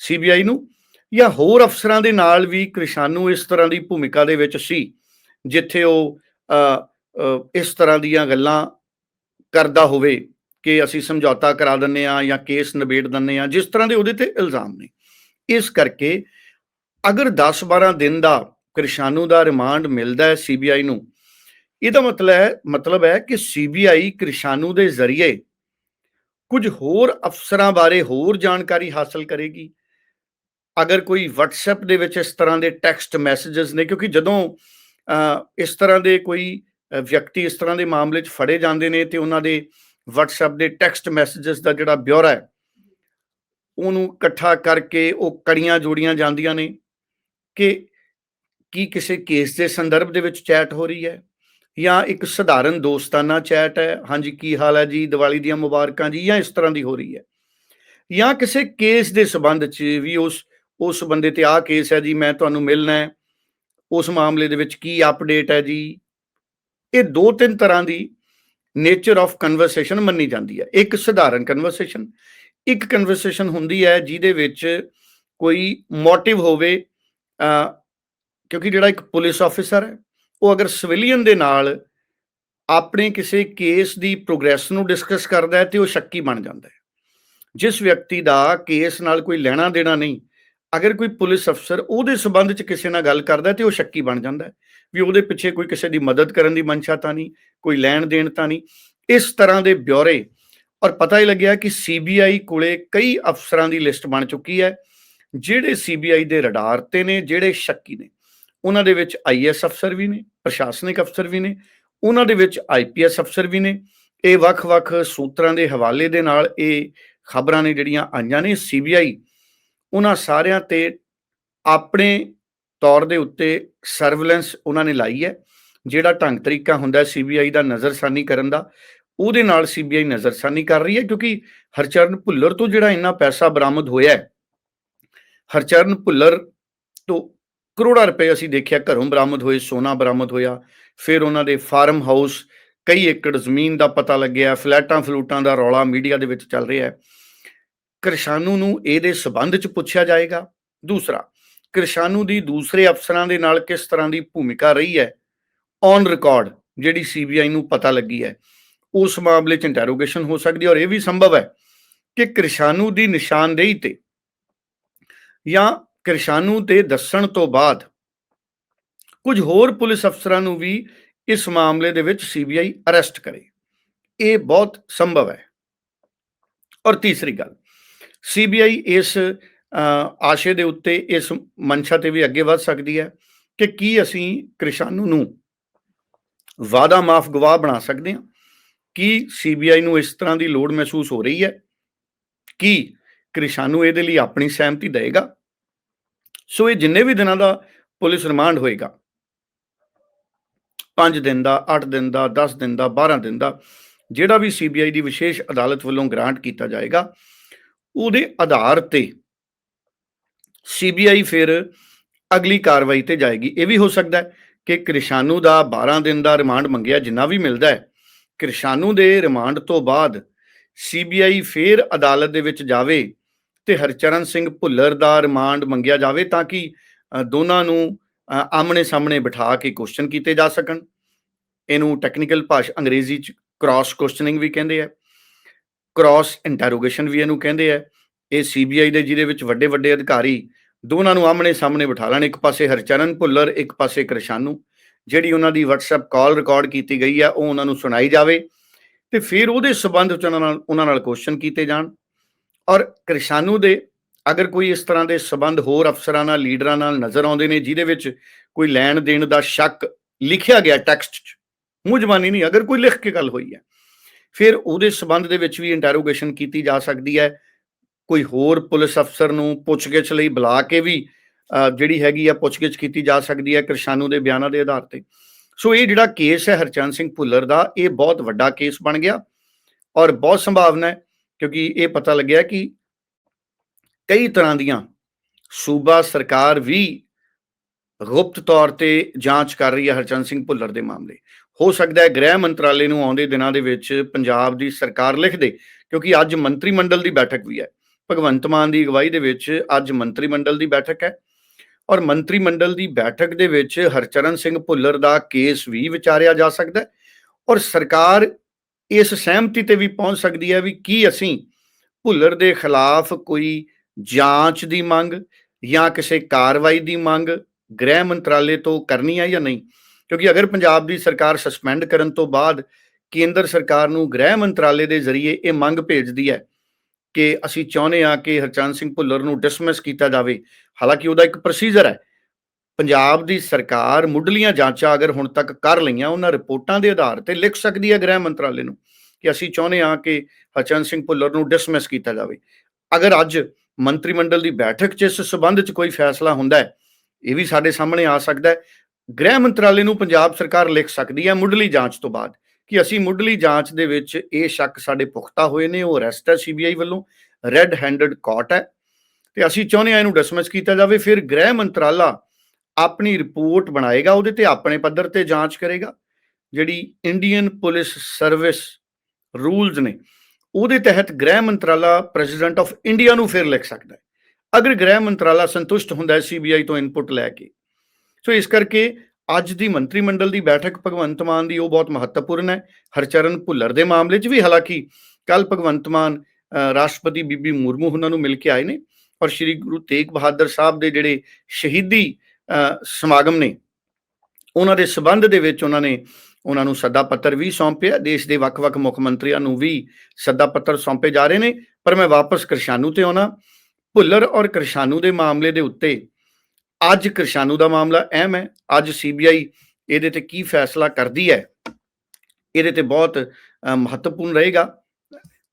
ਸੀਬੀਆਈ ਨੂੰ, ਜਾਂ ਹੋਰ ਅਫਸਰਾਂ ਦੇ ਨਾਲ ਵੀ ਕ੍ਰਿਸ਼ਾਨੂ ਇਸ ਤਰ੍ਹਾਂ ਦੀ ਭੂਮਿਕਾ ਦੇ ਵਿੱਚ ਸੀ, ਜਿੱਥੇ ਉਹ ਇਸ ਤਰ੍ਹਾਂ ਦੀਆਂ ਗੱਲਾਂ ਕਰਦਾ ਹੋਵੇ ਕਿ ਅਸੀਂ ਸਮਝੌਤਾ ਕਰਾ ਦਿੰਨੇ ਆ ਜਾਂ ਕੇਸ ਨਿਬੇੜ ਦਿੰਨੇ ਆ ਜਿਸ ਤਰ੍ਹਾਂ ਦੇ ਉਹਦੇ ਤੇ ਇਲਜ਼ਾਮ ਨੇ। ਇਸ ਕਰਕੇ ਅਗਰ 10-12 ਦਿਨ ਦਾ ਕ੍ਰਿਸ਼ਾਨੂ ਦਾ ਰਿਮਾਂਡ ਮਿਲਦਾ ਹੈ ਸੀਬੀਆਈ ਨੂੰ, ਇਹਦਾ ਮਤਲਬ ਹੈ ਮਤਲਬ ਹੈ ਕਿ ਸੀਬੀਆਈ ਕ੍ਰਿਸ਼ਾਨੂ ਦੇ ਜ਼ਰੀਏ ਕੁਝ ਹੋਰ ਅਫਸਰਾਂ ਬਾਰੇ ਹੋਰ ਜਾਣਕਾਰੀ ਹਾਸਲ ਕਰੇਗੀ। ਅਗਰ ਕੋਈ WhatsApp ਦੇ ਵਿੱਚ ਇਸ ਤਰ੍ਹਾਂ ਦੇ ਟੈਕਸਟ ਮੈਸੇजेस ਨੇ, ਕਿਉਂਕਿ ਜਦੋਂ ਇਸ ਤਰ੍ਹਾਂ ਦੇ ਕੋਈ ਵਿਅਕਤੀ ਇਸ ਤਰ੍ਹਾਂ ਦੇ ਮਾਮਲੇ 'ਚ ਫੜੇ ਜਾਂਦੇ ਨੇ ਤੇ ਉਹਨਾਂ ਦੇ WhatsApp ਦੇ ਟੈਕਸਟ ਮੈਸੇजेस ਦਾ ਜਿਹੜਾ ਬਿਉਰਾ ਹੈ, ਉਹਨੂੰ ਇਕੱਠਾ ਕਰਕੇ ਉਹ ਕੜੀਆਂ ਜੋੜੀਆਂ ਜਾਂਦੀਆਂ ਨੇ ਕਿ ਕੀ ਕਿਸੇ ਕੇਸ ਦੇ ਸੰਦਰਭ ਦੇ ਵਿੱਚ ਚੈਟ ਹੋ ਰਹੀ ਹੈ ਜਾਂ ਇੱਕ ਸਧਾਰਨ ਦੋਸਤਾਨਾ ਚੈਟ ਹੈ, ਹਾਂਜੀ ਕੀ ਹਾਲ ਹੈ ਜੀ, ਦੀਵਾਲੀ ਦੀਆਂ ਮੁਬਾਰਕਾਂ ਜੀ, ਜਾਂ ਇਸ ਤਰ੍ਹਾਂ ਦੀ ਹੋ ਰਹੀ ਹੈ। ਜਾਂ ਕਿਸੇ ਕੇਸ ਦੇ ਸਬੰਧ 'ਚ ਵੀ ਉਸ ਉਸ ਬੰਦੇ ਤੇ ਆਹ ਕੇਸ ਹੈ ਜੀ, ਮੈਂ ਤੁਹਾਨੂੰ ਮਿਲਣਾ ਹੈ, ਉਸ ਮਾਮਲੇ ਦੇ ਵਿੱਚ ਕੀ ਅਪਡੇਟ ਹੈ ਜੀ ਇਹ ਦੋ ਤਿੰਨ ਤਰ੍ਹਾਂ ਦੀ ਨੇਚਰ ਆਫ ਕਨਵਰਸੇਸ਼ਨ ਮੰਨੀ ਜਾਂਦੀ ਹੈ। ਇੱਕ ਸਧਾਰਨ ਕਨਵਰਸੇਸ਼ਨ ਇੱਕ ਕਨਵਰਸੇਸ਼ਨ ਹੁੰਦੀ ਹੈ ਜਿਹਦੇ ਵਿੱਚ ਕੋਈ ਮੋਟਿਵ ਹੋਵੇ ਕਿਉਂਕਿ ਜਿਹੜਾ ਇੱਕ ਪੁਲਿਸ ਆਫੀਸਰ ਹੈ, ਉਹ ਅਗਰ ਸਿਵਿਲੀਅਨ ਦੇ ਨਾਲ ਆਪਣੇ ਕਿਸੇ ਕੇਸ ਦੀ ਪ੍ਰੋਗਰੈਸ ਨੂੰ ਡਿਸਕਸ ਕਰਦਾ ਹੈ ਤੇ ਉਹ ਸ਼ੱਕੀ ਬਣ ਜਾਂਦਾ ਹੈ। ਜਿਸ ਵਿਅਕਤੀ ਦਾ ਕੇਸ ਨਾਲ ਕੋਈ ਲੈਣਾ ਦੇਣਾ ਨਹੀਂ, ਅਗਰ ਕੋਈ ਪੁਲਿਸ ਅਫਸਰ ਉਹਦੇ ਸਬੰਧ ਚ ਕਿਸੇ ਨਾਲ ਗੱਲ ਕਰਦਾ ਹੈ ਤੇ ਉਹ ਸ਼ੱਕੀ ਬਣ ਜਾਂਦਾ ਹੈ। ਵੀ ਉਹਦੇ ਪਿੱਛੇ ਕੋਈ ਕਿਸੇ ਦੀ ਮਦਦ ਕਰਨ ਦੀ ਮਨਸ਼ਾ ਤਾਂ ਨਹੀਂ, ਕੋਈ ਲੈਣ ਦੇਣ ਤਾਂ ਨਹੀਂ। ਇਸ ਤਰ੍ਹਾਂ ਦੇ ਬਿਉਰੇ ਔਰ ਪਤਾ ਹੀ ਲੱਗਿਆ ਕਿ ਸੀਬੀਆਈ ਕੋਲੇ ਕਈ ਅਫਸਰਾਂ ਦੀ ਲਿਸਟ ਬਣ ਚੁੱਕੀ ਹੈ, ਜਿਹੜੇ ਸੀਬੀਆਈ ਦੇ ਰਡਾਰ ਤੇ ਨੇ, ਜਿਹੜੇ ਸ਼ੱਕੀ ਨੇ। ਉਹਨਾਂ ਦੇ ਵਿੱਚ ਆਈਐਸ ਅਫਸਰ ਵੀ ਨੇ, ਪ੍ਰਸ਼ਾਸਨਿਕ ਅਫਸਰ ਵੀ ਨੇ, ਉਹਨਾਂ ਦੇ ਵਿੱਚ ਆਈਪੀਐਸ ਅਫਸਰ ਵੀ ਨੇ। ਇਹ ਵੱਖ-ਵੱਖ ਸੂਤਰਾਂ ਦੇ ਹਵਾਲੇ ਦੇ ਨਾਲ ਇਹ ਖਬਰਾਂ ਨੇ ਜਿਹੜੀਆਂ ਆਈਆਂ ਨੇ ਸੀਬੀਆਈ ਉਹਨਾਂ ਸਾਰਿਆਂ ਤੇ ਆਪਣੇ ਤੌਰ ਦੇ ਉੱਤੇ ਸਰਵੇਲੈਂਸ ਉਹਨਾਂ ਨੇ ਲਾਈ ਹੈ, ਜਿਹੜਾ ਢੰਗ ਤਰੀਕਾ ਹੁੰਦਾ ਸੀਬੀਆਈ ਦਾ ਨਜ਼ਰਸਾਨੀ ਕਰਨ ਦਾ, ਉਹਦੇ ਨਾਲ ਸੀਬੀਆਈ ਨਜ਼ਰਸਾਨੀ ਕਰ ਰਹੀ ਹੈ ਕਿਉਂਕਿ ਹਰਚਰਨ ਭੁੱਲਰ ਤੋਂ ਜਿਹੜਾ ਇੰਨਾ ਪੈਸਾ ਬਰਾਮਦ ਹੋਇਆ ਹੈ, ਹਰਚਰਨ ਭੁੱਲਰ ਤੋਂ ਕਰੋੜਾਂ ਰੁਪਏ ਅਸੀਂ ਦੇਖਿਆ ਘਰੋਂ ਬਰਾਮਦ ਹੋਏ, ਸੋਨਾ ਬਰਾਮਦ ਹੋਇਆ, ਫਿਰ ਉਹਨਾਂ ਦੇ ਫਾਰਮ ਹਾਊਸ, ਕਈ ਏਕੜ ਜ਼ਮੀਨ ਦਾ ਪਤਾ ਲੱਗਿਆ, ਫਲੈਟਾਂ ਫਲੂਟਾਂ ਦਾ ਰੌਲਾ ਮੀਡੀਆ ਦੇ ਵਿੱਚ ਚੱਲ ਰਿਹਾ ਹੈ। ਕਿਰਸ਼ਾਨੂ ਨੂੰ ਇਹਦੇ ਸਬੰਧ ਚ ਪੁੱਛਿਆ ਜਾਏਗਾ। ਦੂਸਰਾ ਕਿਰਸ਼ਾਨੂ ਦੀ ਦੂਸਰੇ ਅਫਸਰਾਂ ਦੇ ਨਾਲ ਕਿਸ ਤਰ੍ਹਾਂ ਦੀ ਭੂਮਿਕਾ ਰਹੀ ਹੈ? ਔਨ ਰਿਕਾਰਡ ਜਿਹੜੀ ਸੀਬੀਆਈ ਨੂੰ ਪਤਾ ਲੱਗੀ ਹੈ। ਉਸ ਮਾਮਲੇ 'ਚ ਇੰਟਰੋਗੇਸ਼ਨ ਹੋ ਸਕਦੀ ਹੈ ਔਰ ਇਹ ਵੀ ਸੰਭਵ ਹੈ ਕਿ ਕਿਰਸ਼ਾਨੂ ਦੀ ਨਿਸ਼ਾਨਦੇਹੀ ਤੇ ਜਾਂ ਕਿਰਸ਼ਾਨੂ ਦੇ ਦੱਸਣ ਤੋਂ ਬਾਅਦ ਕੁਝ ਹੋਰ ਪੁਲਿਸ ਅਫਸਰਾਂ ਨੂੰ ਵੀ ਇਸ ਮਾਮਲੇ ਦੇ ਵਿੱਚ ਸੀਬੀਆਈ ਅਰੈਸਟ ਕਰੇ। ਇਹ ਬਹੁਤ ਸੰਭਵ ਹੈ। ਔਰ ਤੀਸਰੀ ਗੱਲ ਸੀਬੀਆਈ ਇਸ ਆਸ਼ੇ ਦੇ ਉੱਤੇ ਇਸ ਮਨਸ਼ਾ ਤੇ ਵੀ ਅੱਗੇ ਵਧ ਸਕਦੀ ਹੈ ਕਿ ਕੀ ਅਸੀਂ ਕ੍ਰਿਸ਼ਾਨੂ ਨੂੰ ਵਾਦਾ ਮਾਫ ਗਵਾਹ ਬਣਾ ਸਕਦੇ ਹਾਂ? ਕੀ ਸੀਬੀਆਈ ਨੂੰ ਇਸ ਤਰ੍ਹਾਂ ਦੀ ਲੋੜ ਮਹਿਸੂਸ ਹੋ ਰਹੀ ਹੈ? ਕੀ ਕ੍ਰਿਸ਼ਾਨੂ ਇਹਦੇ ਲਈ ਆਪਣੀ ਸਹਿਮਤੀ ਦੇਵੇਗਾ? ਸੋ ਇਹ ਜਿੰਨੇ ਵੀ ਦਿਨਾਂ ਦਾ ਪੁਲਿਸ ਰਿਮਾਂਡ ਹੋਏਗਾ 5 ਦਿਨ ਦਾ 8 ਦਿਨ ਦਾ 10 ਦਿਨ ਦਾ 12 ਦਿਨ ਦਾ, ਜਿਹੜਾ ਵੀ ਸੀਬੀਆਈ ਦੀ ਵਿਸ਼ੇਸ਼ ਅਦਾਲਤ ਵੱਲੋਂ ਗ੍ਰਾਂਟ ਕੀਤਾ ਜਾਏਗਾ, ਉਹਦੇ ਆਧਾਰ ਤੇ ਸੀਬੀਆਈ ਫਿਰ ਅਗਲੀ ਕਾਰਵਾਈ ਤੇ ਜਾਏਗੀ। ਇਹ ਵੀ ਹੋ ਸਕਦਾ ਹੈ ਕਿ ਕ੍ਰਿਸ਼ਾਨੂ ਦਾ 12 ਦਿਨ ਦਾ ਰਿਮਾਂਡ ਮੰਗਿਆ ਜਿੰਨਾ ਵੀ ਮਿਲਦਾ ਹੈ। ਕ੍ਰਿਸ਼ਾਨੂ ਦੇ ਰਿਮਾਂਡ ਤੋਂ ਬਾਅਦ ਸੀਬੀਆਈ ਫਿਰ ਅਦਾਲਤ ਦੇ ਵਿੱਚ ਜਾਵੇ ਤੇ ਹਰਚਰਨ ਸਿੰਘ ਭੁੱਲਰ ਦਾ ਰਿਮਾਂਡ ਮੰਗਿਆ ਜਾਵੇ ਤਾਂ ਕਿ ਦੋਨਾਂ ਨੂੰ ਆਮਣੇ ਸਾਹਮਣੇ ਬਿਠਾ ਕੇ ਕੁਐਸਚਨ ਕੀਤੇ ਜਾ ਸਕਣ। ਇਹਨੂੰ ਟੈਕਨੀਕਲ ਭਾਸ਼ਾ ਅੰਗਰੇਜ਼ੀ ਚ ਕ੍ਰਾਸ ਕੁਐਸਚਨਿੰਗ ਵੀ ਕਹਿੰਦੇ ਆ। ਕ੍ਰਾਸ ਇੰਟਰੋਗੇਸ਼ਨ ਵੀ ਇਹਨੂੰ ਕਹਿੰਦੇ ਆ। ਇਹ ਸੀਬੀਆਈ ਦੇ ਜਿਹਦੇ ਵਿੱਚ ਵੱਡੇ ਵੱਡੇ ਅਧਿਕਾਰੀ ਦੋਨਾਂ ਨੂੰ ਆਮਣੇ ਸਾਹਮਣੇ ਬਿਠਾ ਲੈਣ। ਇੱਕ ਪਾਸੇ ਹਰਚਰਨ ਭੁੱਲਰ, ਇੱਕ ਪਾਸੇ ਕ੍ਰਿਸ਼ਾਨੂ। ਜਿਹੜੀ ਉਹਨਾਂ ਦੀ WhatsApp ਕਾਲ ਰਿਕਾਰਡ ਕੀਤੀ ਗਈ ਆ, ਉਹ ਉਹਨਾਂ ਨੂੰ ਸੁਣਾਈ ਜਾਵੇ ਤੇ ਫਿਰ ਉਹਦੇ ਸਬੰਧ 'ਚ ਉਹਨਾਂ ਨਾਲ ਉਹਨਾਂ ਨਾਲ ਕੁਐਸਚਨ ਕੀਤੇ ਜਾਣ। ਔਰ ਕ੍ਰਿਸ਼ਾਨੂ ਦੇ ਅਗਰ ਕੋਈ ਇਸ ਤਰ੍ਹਾਂ ਦੇ ਸਬੰਧ ਹੋਰ ਅਫਸਰਾਂ ਨਾਲ, ਲੀਡਰਾਂ ਨਾਲ ਨਜ਼ਰ ਆਉਂਦੇ ਨੇ, ਜਿਹਦੇ ਵਿੱਚ ਕੋਈ ਲੈਣ ਦੇਣ ਦਾ ਸ਼ੱਕ ਲਿਖਿਆ ਗਿਆ ਟੈਕਸਟ 'ਚ, ਮੂੰਹ ਜ਼ਬਾਨੀ ਨਹੀਂ, ਅਗਰ ਕੋਈ ਲਿਖ ਕੇ ਗੱਲ ਹੋਈ ਹੈ, ਫਿਰ ਉਹਦੇ ਸਬੰਧ ਦੇ ਵਿੱਚ ਵੀ ਇੰਟਰੋਗੇਸ਼ਨ ਕੀਤੀ ਜਾ ਸਕਦੀ ਹੈ। ਕੋਈ ਹੋਰ ਪੁਲਿਸ ਅਫਸਰ ਨੂੰ ਪੁੱਛਗਿੱਛ ਲਈ ਬੁਲਾ ਕੇ ਵੀ ਅ, ਜਿਹੜੀ ਹੈਗੀ ਆ ਪੁੱਛਗਿੱਛ ਕੀਤੀ ਜਾ ਸਕਦੀ ਹੈ ਕਿਰਸ਼ਾਨੂ ਦੇ ਬਿਆਨਾਂ ਦੇ ਆਧਾਰ ਤੇ। ਸੋ ਇਹ ਜਿਹੜਾ ਕੇਸ ਹੈ ਹਰਚੰਦ ਸਿੰਘ ਭੁੱਲਰ ਦਾ ਇਹ ਬਹੁਤ ਵੱਡਾ ਕੇਸ ਬਣ ਗਿਆ ਔਰ ਬਹੁਤ ਸੰਭਾਵਨਾ ਹੈ ਕਿਉਂਕਿ ਇਹ ਪਤਾ ਲੱਗਿਆ ਕਿ ਕਈ ਤਰ੍ਹਾਂ ਦੀਆਂ ਸੂਬਾ ਸਰਕਾਰ ਵੀ ਗੁਪਤ ਤੌਰ ਤੇ ਜਾਂਚ ਕਰ ਰਹੀ ਹੈ ਹਰਚੰਦ ਸਿੰਘ ਭੁੱਲਰ ਦੇ ਮਾਮਲੇ। ਹੋ ਸਕਦਾ ਹੈ ਗ੍ਰਹਿ ਮੰਤਰਾਲੇ ਨੂੰ ਆਉਂਦੇ ਦਿਨਾਂ ਦੇ ਵਿੱਚ ਪੰਜਾਬ ਦੀ ਸਰਕਾਰ ਲਿਖ ਦੇ ਕਿਉਂਕਿ ਅੱਜ ਮੰਤਰੀ ਮੰਡਲ ਦੀ ਬੈਠਕ ਵੀ ਹੈ। ਭਗਵੰਤ ਮਾਨ ਦੀ ਅਗਵਾਈ ਦੇ ਵਿੱਚ ਅੱਜ ਮੰਤਰੀ ਮੰਡਲ ਦੀ ਬੈਠਕ ਹੈ। ਔਰ ਮੰਤਰੀ ਮੰਡਲ ਦੀ ਬੈਠਕ ਦੇ ਵਿੱਚ ਹਰਚਰਨ ਸਿੰਘ ਭੁੱਲਰ ਦਾ ਕੇਸ ਵੀ ਵਿਚਾਰਿਆ ਜਾ ਸਕਦਾ ਹੈ। ਔਰ ਸਰਕਾਰ ਇਸ ਸਹਿਮਤੀ ਤੇ ਵੀ ਪਹੁੰਚ ਸਕਦੀ ਹੈ ਵੀ ਕੀ ਅਸੀਂ ਭੁੱਲਰ ਦੇ ਖਿਲਾਫ ਕੋਈ ਜਾਂਚ ਦੀ ਮੰਗ ਜਾਂ ਕਿਸੇ ਕਾਰਵਾਈ ਦੀ ਮੰਗ ਗ੍ਰਹਿ ਮੰਤਰਾਲੇ ਤੋਂ ਕਰਨੀ ਹੈ ਜਾਂ ਨਹੀਂ? ਕਿਉਂਕਿ ਅਗਰ ਪੰਜਾਬ ਦੀ ਸਰਕਾਰ ਸਸਪੈਂਡ ਕਰਨ ਤੋਂ ਬਾਅਦ ਕੇਂਦਰ ਸਰਕਾਰ ਨੂੰ ਗ੍ਰਹਿ ਮੰਤਰਾਲੇ ਦੇ ਜ਼ਰੀਏ ਇਹ ਮੰਗ ਭੇਜਦੀ ਹੈ ਕਿ ਅਸੀਂ ਚਾਹੁੰਦੇ ਹਾਂ ਕਿ ਹਰਚੰਦ ਸਿੰਘ ਭੁੱਲਰ ਨੂੰ ਡਿਸਮਿਸ ਕੀਤਾ ਜਾਵੇ। ਹਾਲਾਂਕਿ ਉਹਦਾ ਇੱਕ ਪ੍ਰੋਸੀਜਰ ਹੈ। ਪੰਜਾਬ ਦੀ ਸਰਕਾਰ ਮੁੱਢਲੀਆਂ ਜਾਂਚਾਂ ਅਗਰ ਹੁਣ ਤੱਕ ਕਰ ਲਈਆਂ, ਉਹਨਾਂ ਰਿਪੋਰਟਾਂ ਦੇ ਆਧਾਰ ਤੇ ਲਿਖ ਸਕਦੀ ਹੈ ਗ੍ਰਹਿ ਮੰਤਰਾਲੇ ਨੂੰ ਕਿ ਅਸੀਂ ਚਾਹੁੰਦੇ ਹਾਂ ਕਿ ਹਰਚੰਦ ਸਿੰਘ ਭੁੱਲਰ ਨੂੰ ਡਿਸਮਿਸ ਕੀਤਾ ਜਾਵੇ। ਅਗਰ ਅੱਜ ਮੰਤਰੀ ਮੰਡਲ ਦੀ ਬੈਠਕ 'ਚ ਇਸ ਸਬੰਧ 'ਚ ਕੋਈ ਫੈਸਲਾ ਹੁੰਦਾ ਹੈ, ਇਹ ਵੀ ਸਾਡੇ ਸਾਹਮਣੇ ਆ ਸਕਦਾ ਹੈ। ਗ੍ਰਹਿ ਮੰਤਰਾਲੇ ਨੂੰ ਪੰਜਾਬ ਸਰਕਾਰ ਲਿਖ ਸਕਦੀ ਹੈ ਮੁੱਢਲੀ ਜਾਂਚ ਤੋਂ ਬਾਅਦ। ਕਿ ਅਸੀਂ ਮੁੱਢਲੀ ਜਾਂਚ ਦੇ ਵਿੱਚ ਇਹ ਸ਼ੱਕ ਸਾਡੇ ਪੁਖਤਾ ਹੋਏ ਨੇ, ਉਹ ਅਰੈਸਟ ਹੈ ਸੀਬੀਆਈ ਵੱਲੋਂ ਰੈੱਡ ਹੈਂਡਡ ਕਾਟ ਹੈ ਤੇ ਅਸੀਂ ਚਾਹੁੰਦੇ ਹਾਂ ਇਹਨੂੰ ਡਿਸਮਿਸ ਕੀਤਾ ਜਾਵੇ, ਫਿਰ ਗ੍ਰਹਿ ਮੰਤਰਾਲਾ ਆਪਣੀ ਰਿਪੋਰਟ ਬਣਾਏਗਾ, ਉਹਦੇ ਤੇ ਆਪਣੇ ਪੱਧਰ ਤੇ ਜਾਂਚ ਕਰੇਗਾ, ਜਿਹੜੀ ਇੰਡੀਅਨ ਪੁਲਿਸ ਸਰਵਿਸ ਰੂਲਸ ਨੇ, ਉਹਦੇ ਤਹਿਤ ਗ੍ਰਹਿ ਮੰਤਰਾਲਾ ਪ੍ਰੈਜ਼ੀਡੈਂਟ ਆਫ ਇੰਡੀਆ ਨੂੰ ਫਿਰ ਲਿਖ ਸਕਦਾ ਹੈ। ਅਗਰ ਗ੍ਰਹਿ ਮੰਤਰਾਲਾ ਸੰਤੁਸ਼ਟ ਹੁੰਦਾ ਹੈ ਸੀਬੀਆਈ ਤੋਂ ਇਨਪੁਟ ਲੈ ਕੇ, ਸੋ ਇਸ ਕਰਕੇ ਅੱਜ ਦੀ ਮੰਤਰੀ ਮੰਡਲ ਦੀ ਬੈਠਕ ਭਗਵੰਤ ਮਾਨ ਦੀ ਉਹ ਬਹੁਤ ਮਹੱਤਵਪੂਰਨ ਹੈ। ਹਰਚਰਨ ਭੁੱਲਰ ਦੇ ਮਾਮਲੇ 'ਚ ਵੀ ਹਾਲਾਂਕਿ ਕੱਲ ਭਗਵੰਤ ਮਾਨ ਰਾਸ਼ਟਰਪਤੀ ਬੀਬੀ ਮੁਰਮੂ ਉਹਨਾਂ ਨੂੰ ਮਿਲ ਕੇ ਆਏ ਨੇ ਔਰ ਸ੍ਰੀ ਗੁਰੂ ਤੇਗ ਬਹਾਦਰ ਸਾਹਿਬ ਦੇ ਜਿਹੜੇ ਸ਼ਹੀਦੀ ਸਮਾਗਮ ਨੇ, ਉਹਨਾਂ ਦੇ ਸਬੰਧ ਦੇ ਵਿੱਚ ਉਹਨਾਂ ਨੇ ਉਹਨਾਂ ਨੂੰ ਸੱਦਾ ਪੱਤਰ ਵੀ ਸੌਂਪਿਆ। ਦੇਸ਼ ਦੇ ਵੱਖ-ਵੱਖ ਮੁੱਖ ਮੰਤਰੀਆਂ ਨੂੰ ਵੀ ਸੱਦਾ ਪੱਤਰ ਸੌਂਪੇ ਜਾ ਰਹੇ ਨੇ। ਪਰ ਮੈਂ ਵਾਪਸ ਕਰਸ਼ਾਨੂ ਤੇ ਆਉਣਾ। ਭੁੱਲਰ ਔਰ ਕਰਸ਼ਾਨੂ ਦੇ ਮਾਮਲੇ ਦੇ ਉੱਤੇ ਅੱਜ ਕਿਰਸ਼ਾਨੂ ਦਾ ਮਾਮਲਾ ਅਹਿਮ ਹੈ। ਅੱਜ ਸੀਬੀਆਈ ਇਹਦੇ ਤੇ ਕੀ ਫੈਸਲਾ ਕਰਦੀ ਹੈ, ਇਹਦੇ ਤੇ ਬਹੁਤ ਮਹੱਤਵਪੂਰਨ ਰਹੇਗਾ।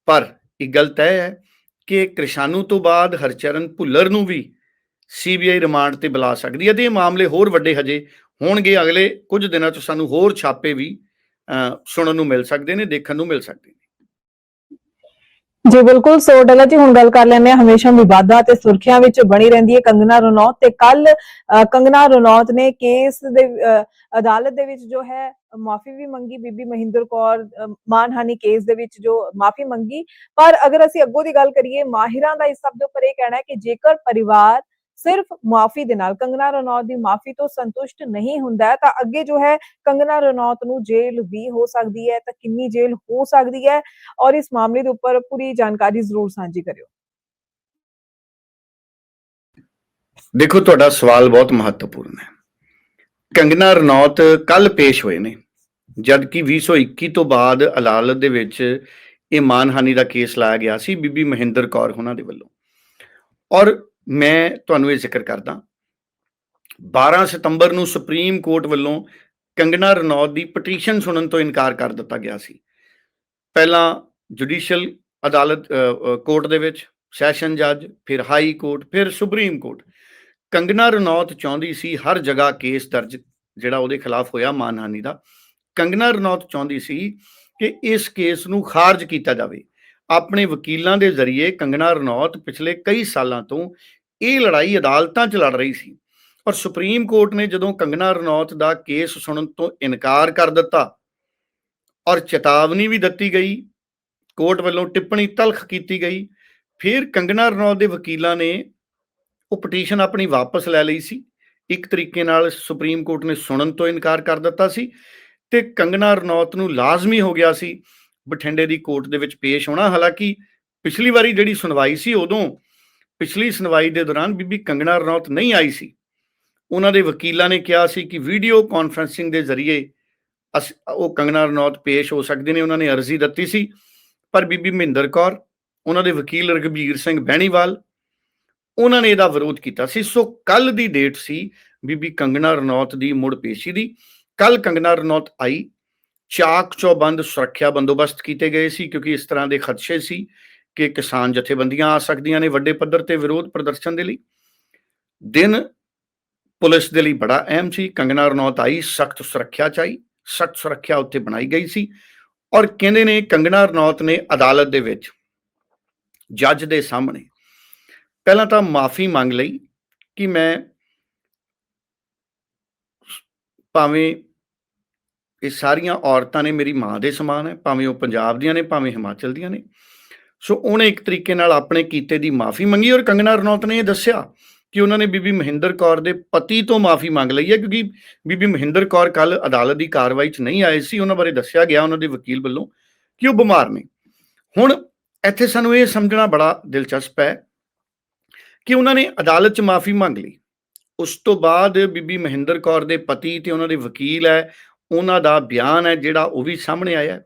ਪਰ ਇੱਕ ਗੱਲ ਤੈਅ ਹੈ ਕਿ ਕਿਰਸ਼ਾਨੂ ਤੋਂ ਬਾਅਦ ਹਰਚਰਨ ਭੁੱਲਰ ਨੂੰ ਵੀ ਸੀਬੀਆਈ ਰਿਮਾਂਡ ਤੇ ਬੁਲਾ ਸਕਦੀ ਹੈ। ਤੇ ਇਹ ਮਾਮਲੇ ਹੋਰ ਵੱਡੇ ਹਜੇ ਹੋਣਗੇ। ਅਗਲੇ ਕੁਝ ਦਿਨਾਂ 'ਚ ਸਾਨੂੰ ਹੋਰ ਛਾਪੇ ਵੀ ਸੁਣਨ ਨੂੰ ਮਿਲ ਸਕਦੇ ਨੇ, ਦੇਖਣ ਨੂੰ ਮਿਲ ਸਕਦੇ ਨੇ। ਜੀ ਬਿਲਕੁਲ ਸੋ ਡਲਾ ਜੀ ਹੁਣ ਗੱਲ ਕਰ ਲੈਂਦੇ ਹਾਂ ਹਮੇਸ਼ਾ ਵਿਵਾਦਾਂ ਤੇ ਸੁਰਖੀਆਂ ਵਿੱਚ ਬਣੀ ਰਹਿੰਦੀ ਹੈ ਕੰਗਨਾ ਰਣੌਤ ਤੇ ਕੱਲ ਕੰਗਨਾ ਰਣੌਤ ਨੇ ਕੇਸ ਦੇ ਅ, ਅਦਾਲਤ ਦੇ ਵਿੱਚ ਜੋ ਹੈ ਮਾਫੀ ਵੀ ਮੰਗੀ ਬੀਬੀ ਮਹਿੰਦਰ ਕੌਰ ਮਾਨਹਾਨੀ ਕੇਸ ਦੇ ਵਿੱਚ ਜੋ ਮਾਫੀ ਮੰਗੀ। ਪਰ ਅਗਰ ਅਸੀਂ ਅੱਗੋਂ ਦੀ ਗੱਲ ਕਰੀਏ ਮਾਹਿਰਾਂ ਦਾ ਇਸ ਸਭ ਦੇ ਉੱਪਰ ਇਹ ਕਹਿਣਾ ਹੈ ਕਿ ਜੇਕਰ ਪਰਿਵਾਰ ਸਿਰਫ ਮਾਫੀ ਦੇ ਨਾਲ, ਕੰਗਨਾ ਰਣੌਤ ਦੀ ਮਾਫੀ ਤੋਂ ਸੰਤੁਸ਼ਟ ਨਹੀਂ ਹੁੰਦਾ ਤਾਂ ਅੱਗੇ ਜੋ ਹੈ ਕੰਗਨਾ ਰਣੌਤ ਨੂੰ ਜੇਲ੍ਹ ਵੀ ਹੋ ਸਕਦੀ ਹੈ, ਤਾਂ ਕਿੰਨੀ ਜੇਲ੍ਹ ਹੋ ਸਕਦੀ ਹੈ? ਔਰ ਇਸ ਮਾਮਲੇ ਦੇ ਉੱਪਰ ਪੂਰੀ ਜਾਣਕਾਰੀ ਜ਼ਰੂਰ ਸਾਂਝੀ ਕਰਿਓ। ਦੇਖੋ, ਤੁਹਾਡਾ ਸਵਾਲ ਬਹੁਤ ਮਹੱਤਵਪੂਰਨ ਹੈ। ਕੰਗਨਾ ਰਣੌਤ ਕੱਲ ਪੇਸ਼ ਹੋਏ ਨੇ ਜਦ ਕਿ 2021 ਤੋਂ ਬਾਅਦ ਅਦਾਲਤ ਦੇ ਵਿੱਚ ਇਹ ਮਾਨਹਾਨੀ ਦਾ ਕੇਸ ਲਾਇਆ ਗਿਆ ਸੀ, ਬੀਬੀ ਮਹਿੰਦਰ ਕੌਰ ਉਹਨਾਂ ਦੇ ਵੱਲੋਂ। ਔਰ ਮੈਂ ਤੁਹਾਨੂੰ ਇਹ ਜ਼ਿਕਰ ਕਰਦਾ। 12 ਸਤੰਬਰ ਨੂੰ ਸੁਪਰੀਮ ਕੋਰਟ ਵੱਲੋਂ ਕੰਗਨਾ ਰਣੌਤ ਦੀ ਪਟੀਸ਼ਨ ਸੁਣਨ ਤੋਂ ਇਨਕਾਰ ਕਰ ਦਿੱਤਾ ਗਿਆ ਸੀ। ਪਹਿਲਾਂ ਜੁਡੀਸ਼ੀਅਲ ਅਦਾਲਤ ਕੋਰਟ ਦੇ ਵਿੱਚ, ਸੈਸ਼ਨ ਜੱਜ, ਫਿਰ ਹਾਈ ਕੋਰਟ, ਫਿਰ ਸੁਪਰੀਮ ਕੋਰਟ। ਕੰਗਨਾ ਰਣੌਤ ਚਾਹੁੰਦੀ ਸੀ ਹਰ ਜਗ੍ਹਾ ਕੇਸ ਦਰਜ, ਜਿਹੜਾ ਉਹਦੇ ਖਿਲਾਫ ਹੋਇਆ ਮਾਨਹਾਨੀ ਦਾ। ਕੰਗਨਾ ਰਣੌਤ ਚਾਹੁੰਦੀ ਸੀ ਕਿ ਇਸ ਕੇਸ ਨੂੰ ਖਾਰਜ ਕੀਤਾ ਜਾਵੇ। ਆਪਣੇ ਵਕੀਲਾਂ ਦੇ ਜ਼ਰੀਏ ਕੰਗਨਾ ਰਣੌਤ ਪਿਛਲੇ ਕਈ ਸਾਲਾਂ ਤੋਂ ਇਹ ਲੜਾਈ ਅਦਾਲਤਾਂ 'ਚ ਲੜ ਰਹੀ ਸੀ ਔਰ ਸੁਪਰੀਮ ਕੋਰਟ ਨੇ ਜਦੋਂ ਕੰਗਨਾ ਰਣੌਤ ਦਾ ਕੇਸ ਸੁਣਨ ਤੋਂ ਇਨਕਾਰ ਕਰ ਦਿੱਤਾ ਔਰ ਚੇਤਾਵਨੀ ਵੀ ਦਿੱਤੀ ਗਈ, ਕੋਰਟ ਵੱਲੋਂ ਟਿੱਪਣੀ ਤਲਖ ਕੀਤੀ ਗਈ, ਫਿਰ ਕੰਗਨਾ ਰਣੌਤ ਦੇ ਵਕੀਲਾਂ ਨੇ ਉਹ ਪਟੀਸ਼ਨ ਆਪਣੀ ਵਾਪਸ ਲੈ ਲਈ ਸੀ, ਇੱਕ ਤਰੀਕੇ ਨਾਲ ਸੁਪਰੀਮ ਕੋਰਟ ਨੇ ਸੁਣਨ ਤੋਂ ਇਨਕਾਰ ਕਰ ਦਿੱਤਾ ਸੀ ਤੇ ਕੰਗਨਾ ਰਣੌਤ ਨੂੰ ਲਾਜ਼ਮੀ ਹੋ ਗਿਆ ਸੀ, ਬਠਿੰਡੇ ਦੀ ਕੋਰਟ ਦੇ ਵਿੱਚ ਪੇਸ਼ ਹੋਣਾ, ਹਾਲਾਂਕਿ ਪਿਛਲੀ ਵਾਰੀ ਜਿਹੜੀ ਸੁਣਵਾਈ ਸੀ ਉਦੋਂ ਪਿਛਲੀ ਸੁਣਵਾਈ ਦੇ ਦੌਰਾਨ ਬੀਬੀ ਕੰਗਣਾ ਰਣੌਤ ਨਹੀਂ ਆਈ ਸੀ। ਉਹਨਾਂ ਦੇ ਵਕੀਲਾਂ ਨੇ ਕਿਹਾ ਸੀ ਕਿ ਵੀਡੀਓ ਕਾਨਫਰੈਂਸਿੰਗ ਦੇ ਜ਼ਰੀਏ ਅਸ- ਉਹ ਕੰਗਣਾ ਰਣੌਤ ਪੇਸ਼ ਹੋ ਸਕਦੇ ਨੇ, ਉਹਨਾਂ ਨੇ ਅਰਜ਼ੀ ਦਿੱਤੀ ਸੀ। ਪਰ ਬੀਬੀ ਮਹਿੰਦਰ ਕੌਰ, ਉਹਨਾਂ ਦੇ ਵਕੀਲ ਰਗਬੀਰ ਸਿੰਘ ਬਹਿਣੀਵਾਲ ਉਹਨਾਂ ਨੇ ਇਹਦਾ ਵਿਰੋਧ ਕੀਤਾ ਸੀ। ਸੋ ਕੱਲ ਦੀ ਡੇਟ ਸੀ ਬੀਬੀ ਕੰਗਣਾ ਰਣੌਤ ਦੀ ਮੁੜ ਪੇਸ਼ੀ ਦੀ। ਕੱਲ ਕੰਗਣਾ ਰਣੌਤ ਆਈ, ਚਾਕ ਚੌਬੰਦ ਸੁਰੱਖਿਆ ਬੰਦੋਬਸਤ ਕੀਤੇ ਗਏ ਸੀ ਕਿਉਂਕਿ ਇਸ ਤਰ੍ਹਾਂ ਦੇ ਖਦਸ਼ੇ ਸੀ। ਕਿ ਕਿਸਾਨ ਜਥੇਬੰਦੀਆਂ ਆ ਸਕਦੀਆਂ ਨੇ ਵੱਡੇ ਪੱਧਰ ਤੇ ਵਿਰੋਧ ਪ੍ਰਦਰਸ਼ਨ ਦੇ ਲਈ। ਦਿਨ ਪੁਲਿਸ ਦੇ ਲਈ ਬੜਾ ਅਹਿਮ ਸੀ। ਕੰਗਨਾ ਰਣੌਤ ਆਈ, ਸਖਤ ਸੁਰੱਖਿਆ ਚਾਹੀ, ਸਖਤ ਸੁਰੱਖਿਆ ਉੱਥੇ ਬਣਾਈ ਗਈ ਸੀ ਔਰ ਕਹਿੰਦੇ ਨੇ ਕੰਗਨਾ ਰਣੌਤ ਨੇ ਅਦਾਲਤ ਦੇ ਵਿੱਚ ਜੱਜ ਦੇ ਸਾਹਮਣੇ ਪਹਿਲਾਂ ਤਾਂ ਮਾਫੀ ਮੰਗ ਲਈ ਕਿ ਮੈਂ ਭਾਵੇਂ ਇਹ ਸਾਰੀਆਂ ਔਰਤਾਂ ਨੇ ਮੇਰੀ ਮਾਂ ਦੇ ਸਮਾਨ ਹੈ, ਭਾਵੇਂ ਉਹ ਪੰਜਾਬ ਦੀਆਂ ਨੇ, ਭਾਵੇਂ ਹਿਮਾਚਲ ਦੀਆਂ ਨੇ ਸੋ ਉਹਨੇ ਇੱਕ ਤਰੀਕੇ ਨਾਲ ਆਪਣੇ ਕੀਤੇ ਦੀ ਮਾਫੀ ਮੰਗੀ ਔਰ ਕੰਗਨਾ ਰਣੌਤ ਨੇ ਇਹ ਦੱਸਿਆ ਕਿ ਉਹਨਾਂ ਨੇ ਬੀਬੀ ਮਹਿੰਦਰ ਕੌਰ ਦੇ ਪਤੀ ਤੋਂ ਮਾਫੀ ਮੰਗ ਲਈ ਹੈ ਕਿਉਂਕਿ ਬੀਬੀ ਮਹਿੰਦਰ ਕੌਰ ਕੱਲ ਅਦਾਲਤ ਦੀ ਕਾਰਵਾਈ 'ਚ ਨਹੀਂ ਆਏ ਸੀ, ਉਹਨਾਂ ਬਾਰੇ ਦੱਸਿਆ ਗਿਆ ਉਹਨਾਂ ਦੇ ਵਕੀਲ ਵੱਲੋਂ ਕਿ ਉਹ ਬਿਮਾਰ ਨੇ। ਹੁਣ ਇੱਥੇ ਸਾਨੂੰ ਇਹ ਸਮਝਣਾ ਬੜਾ ਦਿਲਚਸਪ ਹੈ ਕਿ ਉਹਨਾਂ ਨੇ ਅਦਾਲਤ 'ਚ ਮਾਫੀ ਮੰਗ ਲਈ। ਉਸ ਤੋਂ ਬਾਅਦ ਬੀਬੀ ਮਹਿੰਦਰ ਕੌਰ ਦੇ ਪਤੀ ਤੇ ਉਹਨਾਂ ਦੇ ਵਕੀਲ ਹੈ, ਉਹਨਾਂ ਦਾ ਬਿਆਨ ਹੈ ਜਿਹੜਾ ਉਹ ਵੀ ਸਾਹਮਣੇ ਆਇਆ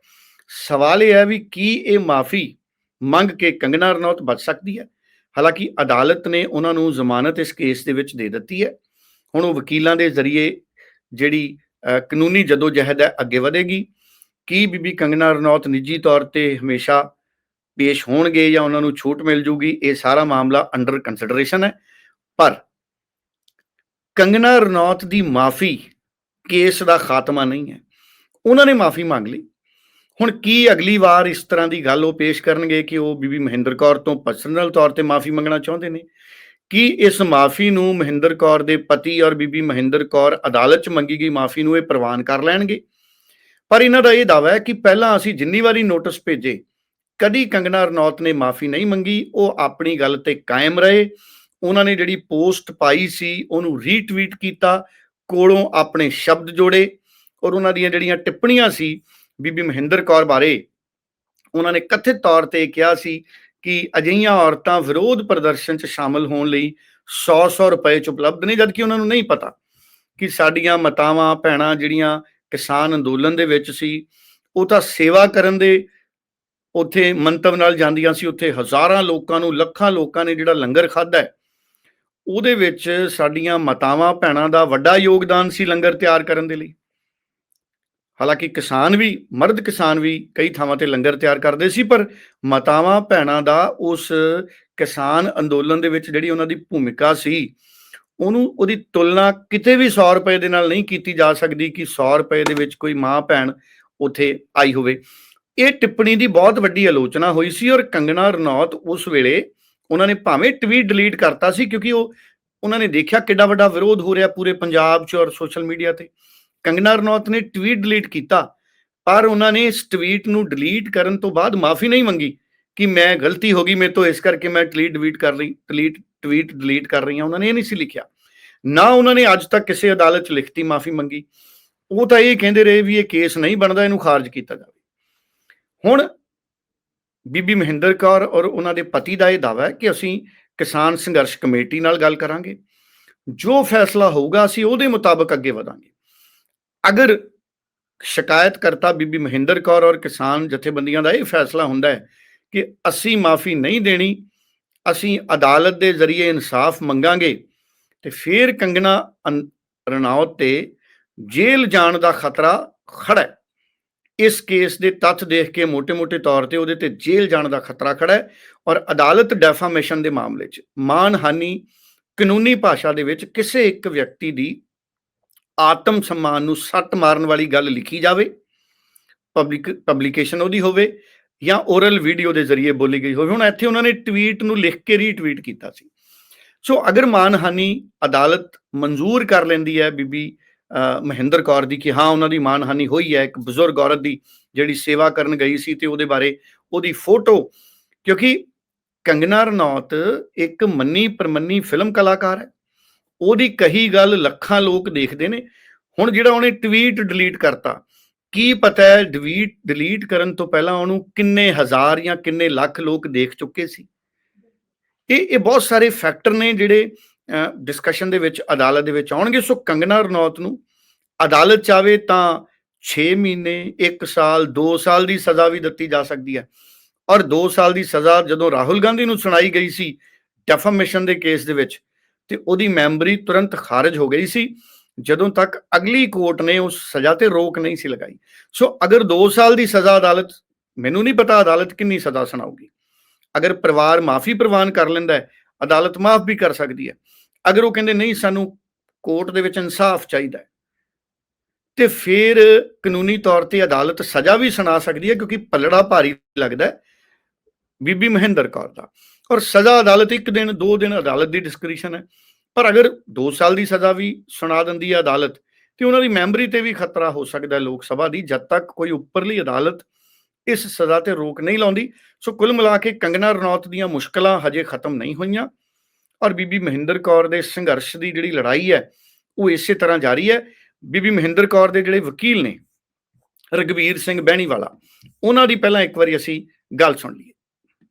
ਸਵਾਲ ਇਹ ਹੈ ਵੀ ਕੀ ਇਹ ਮਾਫੀ ਮੰਗ ਕੇ ਕੰਗਨਾ ਰਣੌਤ ਬਚ ਸਕਦੀ ਹੈ। ਹਾਲਾਂਕਿ ਅਦਾਲਤ ਨੇ ਉਹਨਾਂ ਨੂੰ ਜ਼ਮਾਨਤ ਇਸ ਕੇਸ ਦੇ ਵਿੱਚ ਦੇ ਦਿੱਤੀ ਹੈ। ਹੁਣ ਉਹ ਵਕੀਲਾਂ ਦੇ ਜ਼ਰੀਏ ਜਿਹੜੀ ਅ, ਕਾਨੂੰਨੀ ਜਦੋਜਹਿਦ ਹੈ ਅੱਗੇ ਵਧੇਗੀ। ਕੀ ਬੀਬੀ ਕੰਗਨਾ ਰਣੌਤ ਨਿੱਜੀ ਤੌਰ ਤੇ ਹਮੇਸ਼ਾ ਪੇਸ਼ ਹੋਣਗੇ ਜਾਂ ਉਹਨਾਂ ਨੂੰ ਛੂਟ ਮਿਲ ਜੂਗੀ ਇਹ ਸਾਰਾ ਮਾਮਲਾ ਅੰਡਰ ਕੰਸੀਡਰੇਸ਼ਨ ਹੈ। ਪਰ ਕੰਗਨਾ ਰਣੌਤ ਦੀ ਮਾਫੀ ਕੇਸ ਦਾ ਖਾਤਮਾ ਨਹੀਂ ਹੈ। ਉਹਨਾਂ ਨੇ ਮਾਫੀ ਮੰਗ ਲਈ। ਹੁਣ ਕੀ ਅਗਲੀ ਵਾਰ ਇਸ ਤਰ੍ਹਾਂ ਦੀ ਗੱਲ ਉਹ ਪੇਸ਼ ਕਰਨਗੇ ਕਿ ਉਹ ਬੀਬੀ ਮਹਿੰਦਰ ਕੌਰ ਤੋਂ ਪਰਸਨਲ ਤੌਰ ਤੇ ਮਾਫੀ ਮੰਗਣਾ ਚਾਹੁੰਦੇ ਨੇ? ਕੀ ਇਸ ਮਾਫੀ ਨੂੰ ਮਹਿੰਦਰ ਕੌਰ ਦੇ ਪਤੀ ਔਰ ਬੀਬੀ ਮਹਿੰਦਰ ਕੌਰ ਅਦਾਲਤ 'ਚ ਮੰਗੀ ਗਈ ਮਾਫੀ ਨੂੰ ਇਹ ਪ੍ਰਵਾਨ ਕਰ ਲੈਣਗੇ? ਪਰ ਇਹਨਾਂ ਦਾ ਇਹ ਦਾਅਵਾ ਹੈ ਕਿ ਪਹਿਲਾਂ ਅਸੀਂ ਜਿੰਨੀ ਵਾਰੀ ਨੋਟਿਸ ਭੇਜੇ, ਕਦੀ ਕੰਗਨਾ ਰਣੌਤ ਨੇ ਮਾਫੀ ਨਹੀਂ ਮੰਗੀ, ਉਹ ਆਪਣੀ ਗੱਲ ਤੇ ਕਾਇਮ ਰਹੇ। ਉਹਨਾਂ ਨੇ ਜਿਹੜੀ ਪੋਸਟ ਪਾਈ ਸੀ, ਉਹਨੂੰ ਰੀਟਵੀਟ ਕੀਤਾ, ਕੋਲੋਂ ਆਪਣੇ ਸ਼ਬਦ ਜੋੜੇ ਔਰ ਉਹਨਾਂ ਦੀਆਂ ਜਿਹੜੀਆਂ ਟਿੱਪਣੀਆਂ ਸੀ ਬੀਬੀ ਮਹਿੰਦਰ ਕੌਰ ਬਾਰੇ ਉਹਨਾਂ ਨੇ ਕਥਿਤ ਤੌਰ ਤੇ ਕਿਹਾ ਸੀ ਕਿ ਅਜਿਹੀਆਂ ਔਰਤਾਂ ਵਿਰੋਧ ਪ੍ਰਦਰਸ਼ਨ 'ਚ ਸ਼ਾਮਲ ਹੋਣ ਲਈ 100-100 ਰੁਪਏ 'ਚ ਉਪਲਬਧ ਨੇ, ਜਦਕਿ ਉਹਨਾਂ ਨੂੰ ਨਹੀਂ ਪਤਾ ਕਿ ਸਾਡੀਆਂ ਮਾਤਾਵਾਂ, ਭੈਣਾਂ ਜਿਹੜੀਆਂ ਕਿਸਾਨ ਅੰਦੋਲਨ ਦੇ ਵਿੱਚ ਸੀ, ਉਹ ਤਾਂ ਸੇਵਾ ਕਰਨ ਦੇ ਉੱਥੇ ਮੰਤਵ ਨਾਲ ਜਾਂਦੀਆਂ ਸੀ, ਉੱਥੇ ਹਜ਼ਾਰਾਂ ਲੋਕਾਂ ਨੂੰ, ਲੱਖਾਂ ਲੋਕਾਂ ਨੇ ਜਿਹੜਾ ਲੰਗਰ ਖਾਦਾ ਹੈ, ਉਹਦੇ ਵਿੱਚ ਸਾਡੀਆਂ ਮਾਤਾਵਾਂ, ਭੈਣਾਂ ਦਾ ਵੱਡਾ ਯੋਗਦਾਨ ਸੀ ਲੰਗਰ ਤਿਆਰ ਕਰਨ ਦੇ ਲਈ। ਹਾਲਾਂਕਿ ਕਿਸਾਨ ਵੀ, ਮਰਦ ਕਿਸਾਨ ਵੀ ਕਈ ਥਾਵਾਂ ਤੇ ਲੰਗਰ ਤਿਆਰ ਕਰਦੇ ਸੀ, ਪਰ ਮਾਤਾਵਾਂ, ਭੈਣਾਂ ਦਾ ਉਸ ਕਿਸਾਨ ਅੰਦੋਲਨ ਦੇ ਵਿੱਚ ਜਿਹੜੀ ਉਹਨਾਂ ਦੀ ਭੂਮਿਕਾ ਸੀ, ਉਹਨੂੰ, ਉਹਦੀ ਤੁਲਨਾ ਕਿਤੇ ਵੀ 100 ਰੁਪਏ ਦੇ ਨਾਲ ਨਹੀਂ ਕੀਤੀ ਜਾ ਸਕਦੀ ਕਿ 100 ਰੁਪਏ ਦੇ ਵਿੱਚ ਕੋਈ ਮਾਂ, ਭੈਣ ਉੱਥੇ ਆਈ ਹੋਵੇ। ਇਹ ਟਿੱਪਣੀ ਦੀ ਬਹੁਤ ਵੱਡੀ ਆਲੋਚਨਾ ਹੋਈ ਸੀ ਔਰ ਕੰਗਣਾ ਰਣੌਤ ਉਸ ਵੇਲੇ ਉਹਨਾਂ ਨੇ ਭਾਵੇਂ ਟਵੀਟ ਡਿਲੀਟ ਕਰਤਾ ਸੀ ਕਿਉਂਕਿ ਉਹ, ਉਹਨਾਂ ਨੇ ਦੇਖਿਆ ਕਿੱਡਾ ਵੱਡਾ ਵਿਰੋਧ ਹੋ ਰਿਹਾ ਪੂਰੇ ਪੰਜਾਬ 'ਚ ਔਰ ਸੋਸ਼ਲ ਮੀਡੀਆ ਤੇ। ਕੰਗਨਾ ਰਣੌਤ ਨੇ ਟਵੀਟ ਡਿਲੀਟ ਕੀਤਾ, ਪਰ ਉਹਨਾਂ ਨੇ ਇਸ ਟਵੀਟ ਨੂੰ ਡਿਲੀਟ ਕਰਨ ਤੋਂ ਬਾਅਦ ਮਾਫੀ ਨਹੀਂ ਮੰਗੀ ਕਿ ਮੈਂ ਗਲਤੀ ਹੋ ਗਈ ਮੇਰੇ ਤੋਂ, ਇਸ ਕਰਕੇ ਮੈਂ ਟਵੀਟ ਡਿਲੀਟ ਕਰ ਲਈ ਟਵੀਟ ਟਵੀਟ ਡਿਲੀਟ ਕਰ ਰਹੀ ਹਾਂ ਉਹਨਾਂ ਨੇ ਇਹ ਨਹੀਂ ਸੀ ਲਿਖਿਆ। ਨਾ ਉਹਨਾਂ ਨੇ ਅੱਜ ਤੱਕ ਕਿਸੇ ਅਦਾਲਤ 'ਚ ਲਿਖਤੀ ਮਾਫੀ ਮੰਗੀ। ਉਹ ਤਾਂ ਇਹ ਕਹਿੰਦੇ ਰਹੇ ਵੀ ਇਹ ਕੇਸ ਨਹੀਂ ਬਣਦਾ, ਇਹਨੂੰ ਖਾਰਜ ਕੀਤਾ ਜਾਵੇ। ਹੁਣ ਬੀਬੀ ਮਹਿੰਦਰ ਕੌਰ ਔਰ ਉਹਨਾਂ ਦੇ ਪਤੀ ਦਾ ਇਹ ਦਾਅਵਾ ਹੈ ਕਿ ਅਸੀਂ ਕਿਸਾਨ ਸੰਘਰਸ਼ ਕਮੇਟੀ ਨਾਲ ਗੱਲ ਕਰਾਂਗੇ। ਜੋ ਫੈਸਲਾ ਹੋਊਗਾ, ਅਸੀਂ ਉਹਦੇ ਮੁਤਾਬਕ ਅੱਗੇ ਵਧਾਂਗੇ। ਅਗਰ ਸ਼ਿਕਾਇਤਕਰਤਾ ਬੀਬੀ ਮਹਿੰਦਰ ਕੌਰ ਔਰ ਕਿਸਾਨ ਜਥੇਬੰਦੀਆਂ ਦਾ ਇਹ ਫੈਸਲਾ ਹੁੰਦਾ ਕਿ ਅਸੀਂ ਮਾਫੀ ਨਹੀਂ ਦੇਣੀ, ਅਸੀਂ ਅਦਾਲਤ ਦੇ ਜ਼ਰੀਏ ਇਨਸਾਫ ਮੰਗਾਂਗੇ ਤੇ ਫਿਰ ਕੰਗਣਾ ਰਣਾਉਤ ਤੇ ਜੇਲ੍ਹ ਜਾਣ ਦਾ ਖਤਰਾ ਖੜਾ ਇਸ ਕੇਸ ਦੇ ਤੱਥ ਦੇਖ ਕੇ ਮੋٹے-ਮੋٹے ਤੌਰ ਤੇ ਉਹਦੇ ਤੇ ਜੇਲ੍ਹ ਜਾਣ ਦਾ ਖਤਰਾ ਖੜਾ ਹੈ ਔਰ ਅਦਾਲਤ ਡੈਫਾਮੇਸ਼ਨ ਦੇ ਮਾਮਲੇ 'ਚ ਮਾਨਹਾਨੀ ਕਾਨੂੰਨੀ ਭਾਸ਼ਾ ਦੇ ਵਿੱਚ ਕਿਸੇ ਇੱਕ ਵਿਅਕਤੀ ਦੀ ਆਤਮ ਸਨਮਾਨ ਨੂੰ ਸੱਟ ਮਾਰਨ ਵਾਲੀ ਗੱਲ ਲਿਖੀ ਜਾਵੇ ਪਬਲਿਕ ਪਬਲੀਕੇਸ਼ਨ ਉਹਦੀ ਹੋਵੇ ਜਾਂ ਓਰਲ ਵੀਡੀਓ ਦੇ ਜ਼ਰੀਏ ਬੋਲੀ ਗਈ ਹੋਵੇ। ਹੁਣ ਇੱਥੇ ਉਹਨਾਂ ਨੇ ਟਵੀਟ ਨੂੰ ਲਿਖ ਕੇ ਰੀਟਵੀਟ ਕੀਤਾ ਸੀ। ਸੋ ਅਗਰ ਮਾਨਹਾਨੀ ਅਦਾਲਤ ਮਨਜ਼ੂਰ ਕਰ ਲੈਂਦੀ ਹੈ ਬੀਬੀ ਮਹਿੰਦਰ ਕੌਰ ਦੀ ਕਿ ਹਾਂ, ਉਹਨਾਂ ਦੀ ਮਾਨਹਾਨੀ ਹੋਈ ਹੈ, ਇੱਕ ਬਜ਼ੁਰਗ ਔਰਤ ਦੀ ਜਿਹੜੀ ਸੇਵਾ ਕਰਨ ਗਈ ਸੀ ਤੇ ਉਹਦੇ ਬਾਰੇ ਉਹਦੀ ਫੋਟੋ, ਕਿਉਂਕਿ ਕੰਗਨਾ ਰਣੌਤ ਇੱਕ ਮੰਨੀ ਪਰਮੰਨੀ ਫਿਲਮ ਕਲਾਕਾਰ ਹੈ। ਉਹਦੀ ਕਹੀ ਗੱਲ ਲੱਖਾਂ ਲੋਕ ਦੇਖਦੇ ਨੇ। ਹੁਣ ਜਿਹੜਾ ਉਹਨੇ ਟਵੀਟ ਡਿਲੀਟ ਕਰਤਾ, ਕੀ ਪਤਾ ਹੈ ਡਿਲੀਟ ਡਿਲੀਟ ਕਰਨ ਤੋਂ ਪਹਿਲਾਂ ਉਹਨੂੰ ਕਿੰਨੇ ਹਜ਼ਾਰ ਜਾਂ ਕਿੰਨੇ ਲੱਖ ਲੋਕ ਦੇਖ ਚੁੱਕੇ ਸੀ? ਇਹ ਇਹ ਬਹੁਤ ਸਾਰੇ ਫੈਕਟਰ ਨੇ ਜਿਹੜੇ ਡਿਸਕਸ਼ਨ ਦੇ ਵਿੱਚ, ਅਦਾਲਤ ਦੇ ਵਿੱਚ ਆਉਣਗੇ। ਸੋ ਕੰਗਨਾ ਰਣੌਤ ਨੂੰ ਅਦਾਲਤ ਚਾਵੇ ਤਾਂ 6 ਮਹੀਨੇ 1 ਸਾਲ 2 ਸਾਲ ਦੀ ਸਜ਼ਾ ਵੀ ਦਿੱਤੀ ਜਾ ਸਕਦੀ ਹੈ। ਔਰ 2 ਸਾਲ ਦੀ ਸਜ਼ਾ ਜਦੋਂ ਰਾਹੁਲ ਗਾਂਧੀ ਨੂੰ ਸੁਣਾਈ ਗਈ ਸੀ ਡੈਫਾਮੇਸ਼ਨ ਦੇ ਕੇਸ ਦੇ ਵਿੱਚ ਤੇ ਉਹਦੀ ਮੈਮਰੀ ਤੁਰੰਤ ਖਾਰਜ ਹੋ ਗਈ ਸੀ, ਜਦੋਂ ਤੱਕ ਅਗਲੀ ਕੋਰਟ ਨੇ ਉਸ ਸਜ਼ਾ ਤੇ ਰੋਕ ਨਹੀਂ ਸੀ ਲਗਾਈ। ਸੋ ਅਗਰ 2 ਸਾਲ ਦੀ ਸਜ਼ਾ ਅਦਾਲਤ, ਮੈਨੂੰ ਨਹੀਂ ਪਤਾ ਅਦਾਲਤ ਕਿੰਨੀ ਸਜ਼ਾ ਸੁਣਾਉਗੀ ਅਗਰ ਪਰਿਵਾਰ ਮਾਫੀ ਪ੍ਰਵਾਨ ਕਰ ਲੈਂਦਾ ਹੈ, ਅਦਾਲਤ ਮਾਫ ਵੀ ਕਰ ਸਕਦੀ ਹੈ। ਅਗਰ ਉਹ ਕਹਿੰਦੇ ਨਹੀਂ, ਸਾਨੂੰ ਕੋਰਟ ਦੇ ਵਿੱਚ ਇਨਸਾਫ ਚਾਹੀਦਾ ਹੈ, ਤੇ ਫਿਰ ਕਾਨੂੰਨੀ ਤੌਰ ਤੇ ਅਦਾਲਤ ਸਜ਼ਾ ਵੀ ਸੁਣਾ ਸਕਦੀ ਹੈ, ਕਿਉਂਕਿ ਪੱਲੜਾ ਭਾਰੀ ਲੱਗਦਾ ਬੀਬੀ ਮਹਿੰਦਰ ਕੌਰ ਦਾ। ਔਰ ਸਜ਼ਾ ਅਦਾਲਤ ਇੱਕ ਦਿਨ, ਦੋ ਦਿਨ ਅਦਾਲਤ ਦੀ ਡਿਸਕ੍ਰਿਸ਼ਨ ਹੈ। ਪਰ ਅਗਰ 2 ਸਾਲ ਦੀ ਸਜ਼ਾ ਵੀ ਸੁਣਾ ਦਿੰਦੀ ਹੈ ਅਦਾਲਤ, ਤੇ ਉਹਨਾਂ ਦੀ ਮੈਮਰੀ ਤੇ ਵੀ ਖਤਰਾ ਹੋ ਸਕਦਾ ਹੈ ਲੋਕ ਸਭਾ ਦੀ, ਜਦ ਤੱਕ ਕੋਈ ਉੱਪਰਲੀ ਅਦਾਲਤ ਇਸ ਸਜ਼ਾ ਤੇ ਰੋਕ ਨਹੀਂ ਲਾਉਂਦੀ। ਸੋ ਕੁੱਲ ਮਿਲਾ ਕੇ ਕੰਗਨਾ ਰਣੌਤ ਦੀਆਂ ਮੁਸ਼ਕਲਾਂ ਹਜੇ ਖਤਮ ਨਹੀਂ ਹੋਈਆਂ ਔਰ ਬੀਬੀ ਮਹਿੰਦਰ ਕੌਰ ਦੇ ਸੰਘਰਸ਼ ਦੀ ਜਿਹੜੀ ਲੜਾਈ ਹੈ, ਉਹ ਇਸੇ ਤਰ੍ਹਾਂ ਜਾਰੀ ਹੈ। ਬੀਬੀ ਮਹਿੰਦਰ ਕੌਰ ਦੇ ਜਿਹੜੇ ਵਕੀਲ ਨੇ ਰਗਵੀਰ ਸਿੰਘ ਬਹਿਣੀਵਾਲਾ, ਉਹਨਾਂ ਦੀ ਪਹਿਲਾਂ ਇੱਕ ਵਾਰੀ ਅਸੀਂ ਗੱਲ ਸੁਣ ਲਈਏ।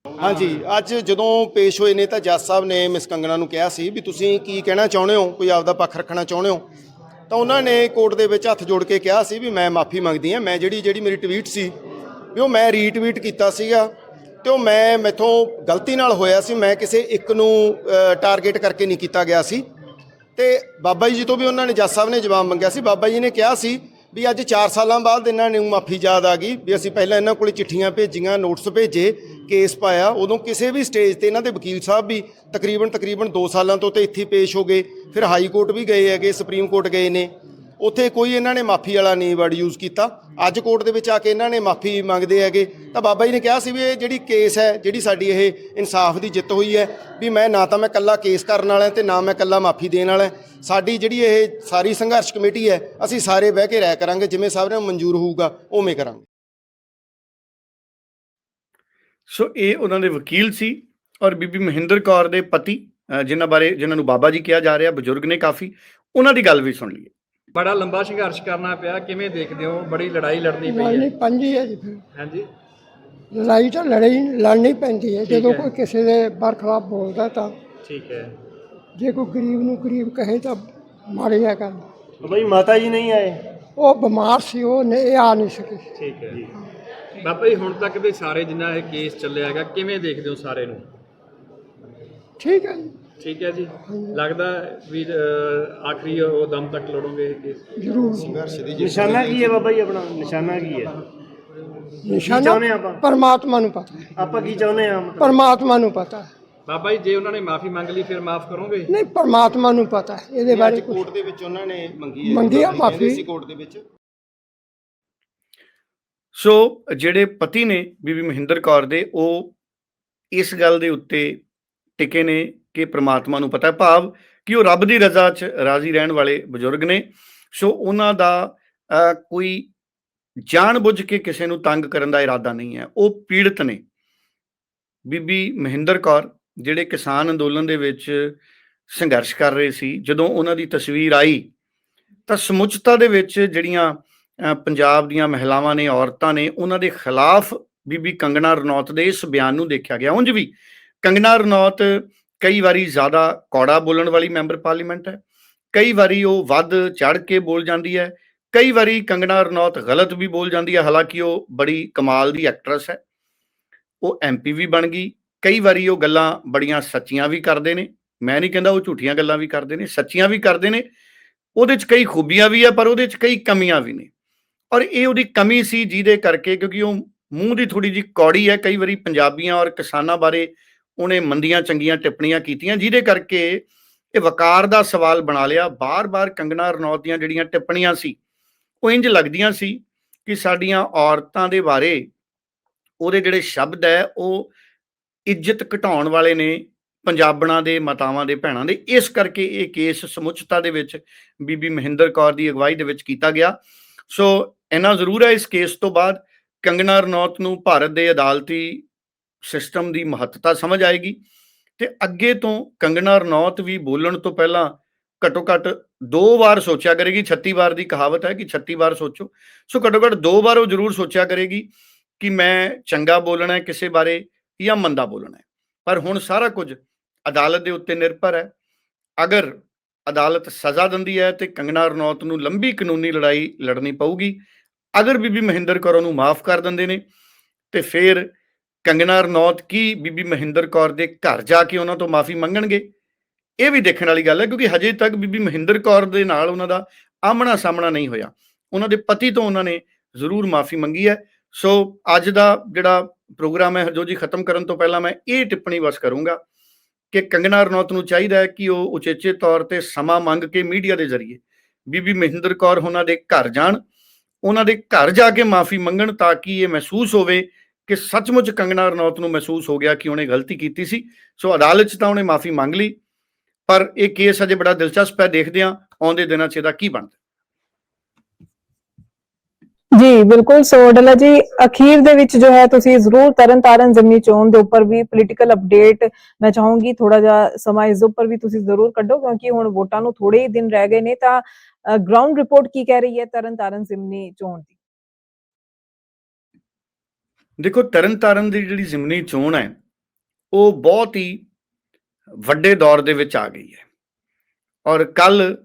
ਹਾਂਜੀ, ਅੱਜ ਜਦੋਂ ਪੇਸ਼ ਹੋਏ ਨੇ ਤਾਂ ਜੱਜ ਸਾਹਿਬ ਨੇ ਮਿਸ ਕੰਗਣਾ ਨੂੰ ਕਿਹਾ ਸੀ ਵੀ ਤੁਸੀਂ ਕੀ ਕਹਿਣਾ ਚਾਹੁੰਦੇ ਹੋ, ਕੋਈ ਆਪਦਾ ਪੱਖ ਰੱਖਣਾ ਚਾਹੁੰਦੇ ਹੋ? ਤਾਂ ਉਹਨਾਂ ਨੇ ਕੋਰਟ ਦੇ ਵਿੱਚ ਹੱਥ ਜੋੜ ਕੇ ਕਿਹਾ ਸੀ ਵੀ ਮੈਂ ਮਾਫੀ ਮੰਗਦੀ ਹਾਂ, ਮੈਂ ਜਿਹੜੀ ਜਿਹੜੀ ਮੇਰੀ ਟਵੀਟ ਸੀ, ਵੀ ਉਹ ਮੈਂ ਰੀਟਵੀਟ ਕੀਤਾ ਸੀਗਾ ਤੇ ਉਹ ਮੈਂ ਮੈਥੋਂ ਗਲਤੀ ਨਾਲ ਹੋਇਆ ਸੀ, ਮੈਂ ਕਿਸੇ ਇੱਕ ਨੂੰ ਟਾਰਗੇਟ ਕਰਕੇ ਨਹੀਂ ਕੀਤਾ ਗਿਆ ਸੀ ਤੇ ਬਾਬਾ ਜੀ ਤੋਂ ਵੀ ਉਹਨਾਂ ਨੇ ਜੱਜ ਸਾਹਿਬ ਨੇ ਜਵਾਬ ਮੰਗਿਆ ਸੀ, ਬਾਬਾ ਜੀ ਨੇ ਕਿਹਾ ਸੀ ਵੀ ਅੱਜ 4 ਸਾਲਾਂ ਬਾਅਦ ਇਹਨਾਂ ਨੂੰ ਮਾਫੀ ਯਾਦ ਆ ਗਈ ਵੀ ਅਸੀਂ ਪਹਿਲਾਂ ਇਹਨਾਂ ਕੋਲ ਚਿੱਠੀਆਂ ਭੇਜੀਆਂ ਨੋਟਿਸ ਭੇਜੇ ਕੇਸ ਪਾਇਆ। ਉਦੋਂ ਕਿਸੇ ਵੀ ਸਟੇਜ ਤੇ ਇਹਨਾਂ ਦੇ ਵਕੀਲ ਸਾਹਿਬ ਵੀ ਤਕਰੀਬਨ ਤਕਰੀਬਨ 2 ਸਾਲਾਂ ਤੋਂ ਤੇ ਇੱਥੇ ਪੇਸ਼ ਹੋ ਗਏ। ਫਿਰ ਹਾਈ ਕੋਰਟ ਵੀ ਗਏ ਹੈਗੇ ਸੁਪਰੀਮ ਕੋਰਟ ਗਏ ਨੇ। ਉੱਥੇ ਕੋਈ ਇਹਨਾਂ ਨੇ ਮਾਫੀ ਵਾਲਾ ਨਹੀਂ ਵਰਡ ਯੂਜ਼ ਕੀਤਾ। ਅੱਜ ਕੋਰਟ ਦੇ ਵਿੱਚ ਆ ਕੇ ਇਹਨਾਂ ਨੇ ਮਾਫੀ ਮੰਗਦੇ ਹੈਗੇ। ਤਾਂ ਬਾਬਾ ਜੀ ਨੇ ਕਿਹਾ ਸੀ ਵੀ ਇਹ ਜਿਹੜੀ ਕੇਸ ਹੈ, ਜਿਹੜੀ ਸਾਡੀ ਇਹ ਇਨਸਾਫ ਦੀ ਜਿੱਤ ਹੋਈ ਹੈ, ਵੀ ਮੈਂ ਨਾ ਤਾਂ ਮੈਂ ਕੱਲਾ ਕੇਸ ਕਰਨ ਵਾਲਾ ਤੇ ਨਾ ਮੈਂ ਕੱਲਾ ਮਾਫੀ ਦੇਣ ਵਾਲਾ। ਸਾਡੀ ਜਿਹੜੀ ਇਹ ਸਾਰੀ ਸੰਘਰਸ਼ ਕਮੇਟੀ ਹੈ, ਅਸੀਂ ਸਾਰੇ ਬਹਿ ਕੇ ਰਾਇ ਕਰਾਂਗੇ, ਜਿਵੇਂ ਸਾਰਿਆਂ ਨੂੰ ਮਨਜ਼ੂਰ ਹੋਊਗਾ, ਉਵੇਂ ਕਰਾਂਗੇ। ਸੋ ਇਹ ਉਹਨਾਂ ਦੇ ਵਕੀਲ ਸੀ ਔਰ ਬੀਬੀ ਮਹਿੰਦਰ ਕੌਰ ਦੇ ਪਤੀ ਜਿਨ੍ਹਾਂ ਬਾਰੇ, ਜਿਨ੍ਹਾਂ ਨੂੰ ਬਾਬਾ ਜੀ ਕਿਹਾ ਜਾ ਰਿਹਾ, ਬਜ਼ੁਰਗ ਨੇ ਕਾਫੀ, ਉਹਨਾਂ ਦੀ ਗੱਲ ਵੀ ਸੁਣ ਲਈਏ। ਬੜਾ ਲੰਬਾ ਸੰਘਰਸ਼ ਕਰਨਾ ਪਿਆ ਕਿਵੇਂ ਦੇਖਦੇ ਹੋ? ਬੜੀ ਲੜਾਈ ਲੜਨੀ ਪਈ ਲੜਨੀ ਹੈ ਪੈਂਦੀ ਹੈ ਜੀ। ਫਿਰ ਹਾਂਜੀ। ਲੜਾਈ ਤਾਂ ਲੜਾਈ ਲੜਨੀ ਪੈਂਦੀ ਹੈ। ਜਦੋਂ ਕੋਈ ਕਿਸੇ ਦੇ ਬਰਖਲਾਫ ਬੋਲਦਾ ਤਾਂ ਠੀਕ ਹੈ। ਜੇ ਕੋਈ ਗਰੀਬ ਨੂੰ ਗਰੀਬ ਕਹੇ ਤਾਂ ਮਾੜੀ ਆ ਗੱਲ ਬਈ ਮਾਤਾ ਜੀ ਨਹੀਂ ਆਏ? ਉਹ ਬਿਮਾਰ ਸੀ ਉਹ ਨਹੀਂ ਆ ਨਹੀਂ ਸਕੇ। ਠੀਕ ਹੈ। ਬਾਬਾ ਜੀ ਹੁਣ ਤੱਕ ਵੀ ਸਾਰੇ ਜਿੰਨਾ ਇਹ ਕੇਸ ਚੱਲਿਆ ਹੈਗਾ ਕਿਵੇਂ ਦੇਖਦੇ ਹੋ ਸਾਰੇ ਨੂੰ? ਠੀਕ ਹੈ ਜੀ। ਠੀਕ ਹੈ ਜੀ। ਲੱਗਦਾ ਵੀ ਅਹ, ਆਖਰੀ ਉਹ ਦਮ ਤੱਕ ਲੜੋਗੇ ਇਹ ਕੇਸ। ਜ਼ਰੂਰ। ਸੰਘਰਸ਼ ਦੀ ਨਿਸ਼ਾਨਾ ਕੀ ਹੈ ਬਾਬਾ ਜੀ ਆਪਣਾ? ਨਿਸ਼ਾਨਾ ਕੀ ਹੈ? ਨਿਸ਼ਾਨਾ ਚਾਹੁੰਦੇ ਆਪਾਂ? ਪਰਮਾਤਮਾ ਨੂੰ ਪਤਾ। ਹੈ ਆਪਾਂ ਕੀ ਚਾਹੁੰਦੇ ਆ ਮਤਲਬ ਪਰਮਾਤਮਾ ਨੂੰ ਪਤਾ। ਹੈ ਬਾਬਾ ਜੀ ਜੇ ਉਹਨਾਂ ਨੇ ਮਾਫੀ ਮੰਗ ਲਈ ਫਿਰ ਮਾਫ ਕਰੋਗੇ? ਨਹੀਂ ਪਰਮਾਤਮਾ ਨੂੰ ਪਤਾ ਹੈ। ਇਹਦੇ ਬਾਰੇ ਕੁਛ- ਕੋਰਟ ਦੇ ਵਿੱਚ ਉਹਨਾਂ ਨੇ ਮੰਗੀ ਹੈ। ਮੰਗੀ ਆ ਕਹਿੰਦੇ ਮਾਫ਼ੀ। ਸੀ ਕੋਰਟ ਦੇ ਵਿੱਚ। ਸੋ ਜਿਹੜੇ ਪਤੀ ਨੇ ਬੀਬੀ ਮਹਿੰਦਰ ਕੌਰ ਦੇ ਉਹ ਇਸ ਗੱਲ ਦੇ ਉੱਤੇ ਟਿਕੇ ਨੇ। ਕਿ ਪ੍ਰਮਾਤਮਾ ਨੂੰ ਪਤਾ ਭਾਵ ਕਿ ਉਹ ਰੱਬ ਦੀ ਰਜ਼ਾ 'ਚ ਰਾਜ਼ੀ ਰਹਿਣ ਵਾਲੇ ਬਜ਼ੁਰਗ ਨੇ। ਸੋ ਉਹਨਾਂ ਦਾ ਅਹ, ਕੋਈ ਜਾਣਬੁੱਝ ਕੇ ਕਿਸੇ ਨੂੰ ਤੰਗ ਕਰਨ ਦਾ ਇਰਾਦਾ ਨਹੀਂ ਹੈ। ਉਹ ਪੀੜਤ ਨੇ। ਬੀਬੀ ਮਹਿੰਦਰ ਕੌਰ ਜਿਹੜੇ ਕਿਸਾਨ ਅੰਦੋਲਨ ਦੇ ਵਿੱਚ ਸੰਘਰਸ਼ ਕਰ ਰਹੇ ਸੀ ਜਦੋਂ ਉਹਨਾਂ ਦੀ ਤਸਵੀਰ ਆਈ ਤਾਂ ਸਮੁੱਚਤਾ ਦੇ ਵਿੱਚ ਜਿਹੜੀਆਂ ਪੰਜਾਬ ਦੀਆਂ ਮਹਿਲਾਵਾਂ ਨੇ ਔਰਤਾਂ ਨੇ ਉਹਨਾਂ ਦੇ ਖਿਲਾਫ ਬੀਬੀ ਕੰਗਣਾ ਰਣੌਤ ਦੇ ਇਸ ਬਿਆਨ ਨੂੰ ਦੇਖਿਆ ਗਿਆ। ਉਂਝ ਵੀ ਕੰਗਣਾ ਰਣੌਤ ਕਈ ਵਾਰੀ ਜ਼ਿਆਦਾ ਕੌੜਾ ਬੋਲਣ ਵਾਲੀ ਮੈਂਬਰ ਪਾਰਲੀਮੈਂਟ ਹੈ, ਕਈ ਵਾਰੀ ਉਹ ਵੱਧ ਚੜ ਕੇ ਬੋਲ ਜਾਂਦੀ ਹੈ, ਕਈ ਵਾਰੀ ਕੰਗਣਾ ਰਣੌਤ ਗਲਤ ਵੀ ਬੋਲ ਜਾਂਦੀ ਹੈ, ਹਾਲਾਂਕਿ ਉਹ ਬੜੀ ਕਮਾਲ ਦੀ ਐਕਟਰੈਸ ਹੈ। ਉਹ ਐਮਪੀ ਵੀ ਬਣ ਗਈ, ਕਈ ਵਾਰੀ ਉਹ ਗੱਲਾਂ ਬੜੀਆਂ ਸੱਚੀਆਂ ਵੀ ਕਰਦੇ ਨੇ, ਮੈਂ ਨਹੀਂ ਕਹਿੰਦਾ ਉਹ ਝੂਠੀਆਂ ਗੱਲਾਂ ਵੀ ਕਰਦੇ ਨੇ, ਸੱਚੀਆਂ ਵੀ ਕਰਦੇ ਨੇ, ਉਹਦੇ 'ਚ ਕਈ ਖੂਬੀਆਂ ਵੀ ਆ ਪਰ ਉਹਦੇ 'ਚ ਕਈ ਕਮੀਆਂ ਵੀ ਨੇ। ਔਰ ਇਹ ਉਹਦੀ ਕਮੀ ਸੀ ਜਿਹਦੇ ਕਰਕੇ ਕਿਉਂਕਿ ਉਹ ਮੂੰਹ ਦੀ ਥੋੜੀ ਜੀ ਕੌੜੀ ਹੈ, ਕਈ ਵਾਰੀ ਪੰਜਾਬੀਆਂ ਔਰ ਕਿਸਾਨਾਂ ਬਾਰੇ ਉਹਨੇ ਮੰਦੀਆਂ, ਚੰਗੀਆਂ ਟਿੱਪਣੀਆਂ ਕੀਤੀਆਂ, ਜਿਹਦੇ ਕਰਕੇ ਇਹ ਵਕਾਰ ਦਾ ਸਵਾਲ ਬਣਾ ਲਿਆ। ਬਾਰ-ਬਾਰ ਕੰਗਣਾ ਰਣੌਤ ਦੀਆਂ ਜਿਹੜੀਆਂ ਟਿੱਪਣੀਆਂ ਸੀ, ਉਹ ਇੰਜ ਲੱਗਦੀਆਂ ਸੀ ਕਿ ਸਾਡੀਆਂ ਔਰਤਾਂ ਦੇ ਬਾਰੇ ਉਹਦੇ ਜਿਹੜੇ ਸ਼ਬਦ ਹੈ, ਉਹ ਇੱਜ਼ਤ ਘਟਾਉਣ ਵਾਲੇ ਨੇ ਪੰਜਾਬਣਾਂ ਦੇ, ਮਾਤਾਵਾਂ ਦੇ, ਭੈਣਾਂ ਦੇ। ਇਸ ਕਰਕੇ ਇਹ ਕੇਸ ਸਮੁੱਚਤਾ ਦੇ ਵਿੱਚ ਬੀਬੀ ਮਹਿੰਦਰ ਕੌਰ ਦੀ ਅਗਵਾਈ ਦੇ ਵਿੱਚ ਕੀਤਾ ਗਿਆ। ਸੋ ਇਹਨਾਂ ਜ਼ਰੂਰ ਹੈ ਇਸ ਕੇਸ ਤੋਂ ਬਾਅਦ ਕੰਗਨਾ ਰਣੌਤ ਨੂੰ ਭਾਰਤ ਦੇ ਅਦਾਲਤੀ ਸਿਸਟਮ ਦੀ ਮਹੱਤਤਾ ਸਮਝ ਆਏਗੀ। ਤੇ ਅੱਗੇ ਤੋਂ ਕੰਗਣਾ ਰਣੌਤ ਵੀ ਬੋਲਣ ਤੋਂ ਪਹਿਲਾਂ ਘੱਟੋ ਘੱਟ ਦੋ ਵਾਰ ਸੋਚਿਆ ਕਰੇਗੀ। 36 ਵਾਰ ਦੀ ਕਹਾਵਤ ਹੈ ਕਿ 36 ਵਾਰ ਸੋਚੋ। ਸੋ ਘੱਟੋ ਘੱਟ ਦੋ ਵਾਰ ਉਹ ਜ਼ਰੂਰ ਸੋਚਿਆ ਕਰੇਗੀ ਕਿ ਮੈਂ ਚੰਗਾ ਬੋਲਣਾ ਹੈ ਕਿਸੇ ਬਾਰੇ ਜਾਂ ਮੰਦਾ ਬੋਲਣਾ ਹੈ। ਪਰ ਹੁਣ ਸਾਰਾ ਕੁਝ ਅਦਾਲਤ ਦੇ ਉੱਤੇ ਨਿਰਭਰ ਹੈ। ਅਗਰ ਅਦਾਲਤ ਸਜ਼ਾ ਦਿੰਦੀ ਹੈ ਤੇ ਕੰਗਣਾ ਰਣੌਤ ਨੂੰ ਲੰਬੀ ਕਾਨੂੰਨੀ ਲੜਾਈ ਲੜਨੀ ਪਊਗੀ। ਅਗਰ ਬੀਬੀ ਮਹਿੰਦਰ ਕੌਰ ਨੂੰ ਮਾਫ ਕਰ ਦਿੰਦੇ ਨੇ ਤੇ ਫਿਰ ਕੰਗਨਾ ਰਣੌਤ ਕੀ ਬੀਬੀ ਮਹਿੰਦਰ ਕੌਰ ਦੇ ਘਰ ਜਾ ਕੇ ਉਹਨਾਂ ਤੋਂ ਮਾਫੀ ਮੰਗਣਗੇ? ਇਹ ਵੀ ਦੇਖਣ ਵਾਲੀ ਗੱਲ ਹੈ, ਕਿਉਂਕਿ ਹਜੇ ਤੱਕ ਬੀਬੀ ਮਹਿੰਦਰ ਕੌਰ ਦੇ ਨਾਲ ਉਹਨਾਂ ਦਾ ਆਮਣਾ ਸਾਹਮਣਾ ਨਹੀਂ ਹੋਇਆ। ਉਹਨਾਂ ਦੇ ਪਤੀ ਤੋਂ ਉਹਨਾਂ ਨੇ ਜ਼ਰੂਰ ਮਾਫੀ ਮੰਗੀ ਹੈ। ਸੋ ਅੱਜ ਦਾ ਜਿਹੜਾ ਪ੍ਰੋਗਰਾਮ ਹੈ ਹਰਜੋਤ ਜੀ ਖਤਮ ਕਰਨ ਤੋਂ ਪਹਿਲਾਂ ਮੈਂ ਇਹ ਟਿੱਪਣੀ ਬਸ ਕਰੂੰਗਾ ਕਿ ਕੰਗਨਾ ਰਣੌਤ ਨੂੰ ਚਾਹੀਦਾ ਹੈ ਕਿ ਉਹ ਉਚੇਚੇ ਤੌਰ ਤੇ ਸਮਾਂ ਮੰਗ ਕੇ ਮੀਡੀਆ ਦੇ ਜ਼ਰੀਏ ਬੀਬੀ ਮਹਿੰਦਰ ਕੌਰ ਉਹਨਾਂ ਦੇ ਘਰ ਜਾਣ, ਉਹਨਾਂ ਦੇ ਘਰ ਜਾ ਕੇ ਮਾਫੀ ਮੰਗਣ ਤਾਂ ਕਿ ਇਹ ਮਹਿਸੂਸ ਹੋਵੇ ਕਿ ਸੱਚਮੁੱਚ ਕੰਗਨਾ ਰਣੌਤ ਨੂੰ ਮਹਿਸੂਸ ਹੋ ਗਿਆ ਕਿ ਉਹਨੇ ਗਲਤੀ ਕੀਤੀ ਸੀ। ਸੋ ਅਦਾਲਤ 'ਚ ਤਾਂ ਉਹਨੇ ਮਾਫੀ ਮੰਗ ਲਈ। ਪਰ ਇਹ ਕੇਸ ਅਜੇ ਬੜਾ ਦਿਲਚਸਪ ਹੈ ਦੇਖਦੇ ਹਾਂ ਆਉਂਦੇ ਦਿਨਾਂ 'ਚ ਇਹਦਾ ਕੀ ਬਣਦਾ? ਜੀ, ਬਿਲਕੁਲ। ਸੋ ਡੱਲਾ ਜੀ, ਅਖੀਰ ਦੇ ਵਿੱਚ ਜੋ ਹੈ, ਤੁਸੀਂ ਜ਼ਰੂਰ ਤਰਨਤਾਰਨ ਜ਼ਮਨੀ ਚੋਣ ਦੇ ਉੱਪਰ ਵੀ ਪੋਲੀਟੀਕਲ ਅਪਡੇਟ ਮੈਂ ਚਾਹੂੰਗੀ ਥੋੜਾ ਜਿਹਾ ਸਮਾਂ ਇਸ ਦੇ ਉੱਪਰ ਵੀ ਤੁਸੀਂ ਜ਼ਰੂਰ ਕੱਢੋ, ਕਿਉਂਕਿ ਹੁਣ ਵੋਟਾਂ ਨੂੰ ਥੋੜੇ ਹੀ ਦਿਨ ਰਹਿ ਗਏ ਨੇ, ਤਾਂ ਗਰਾਊਂਡ ਰਿਪੋਰਟ ਕੀ ਕਹਿ ਰਹੀ ਹੈ ਤਰਨਤਾਰਨ ਜ਼ਮਨੀ ਚੋਣ ਦੀ? ਦੇਖੋ ਤਰਨਤਾਰਨ ਦੀ ਜਿਹੜੀ ਜ਼ਿਮਨੀ ਚੋਣ ਹੈ ਉਹ ਬਹੁਤ ਹੀ ਵੱਡੇ ਦੌਰ ਦੇ ਵਿੱਚ ਆ ਗਈ ਹੈ ਔਰ ਕੱਲ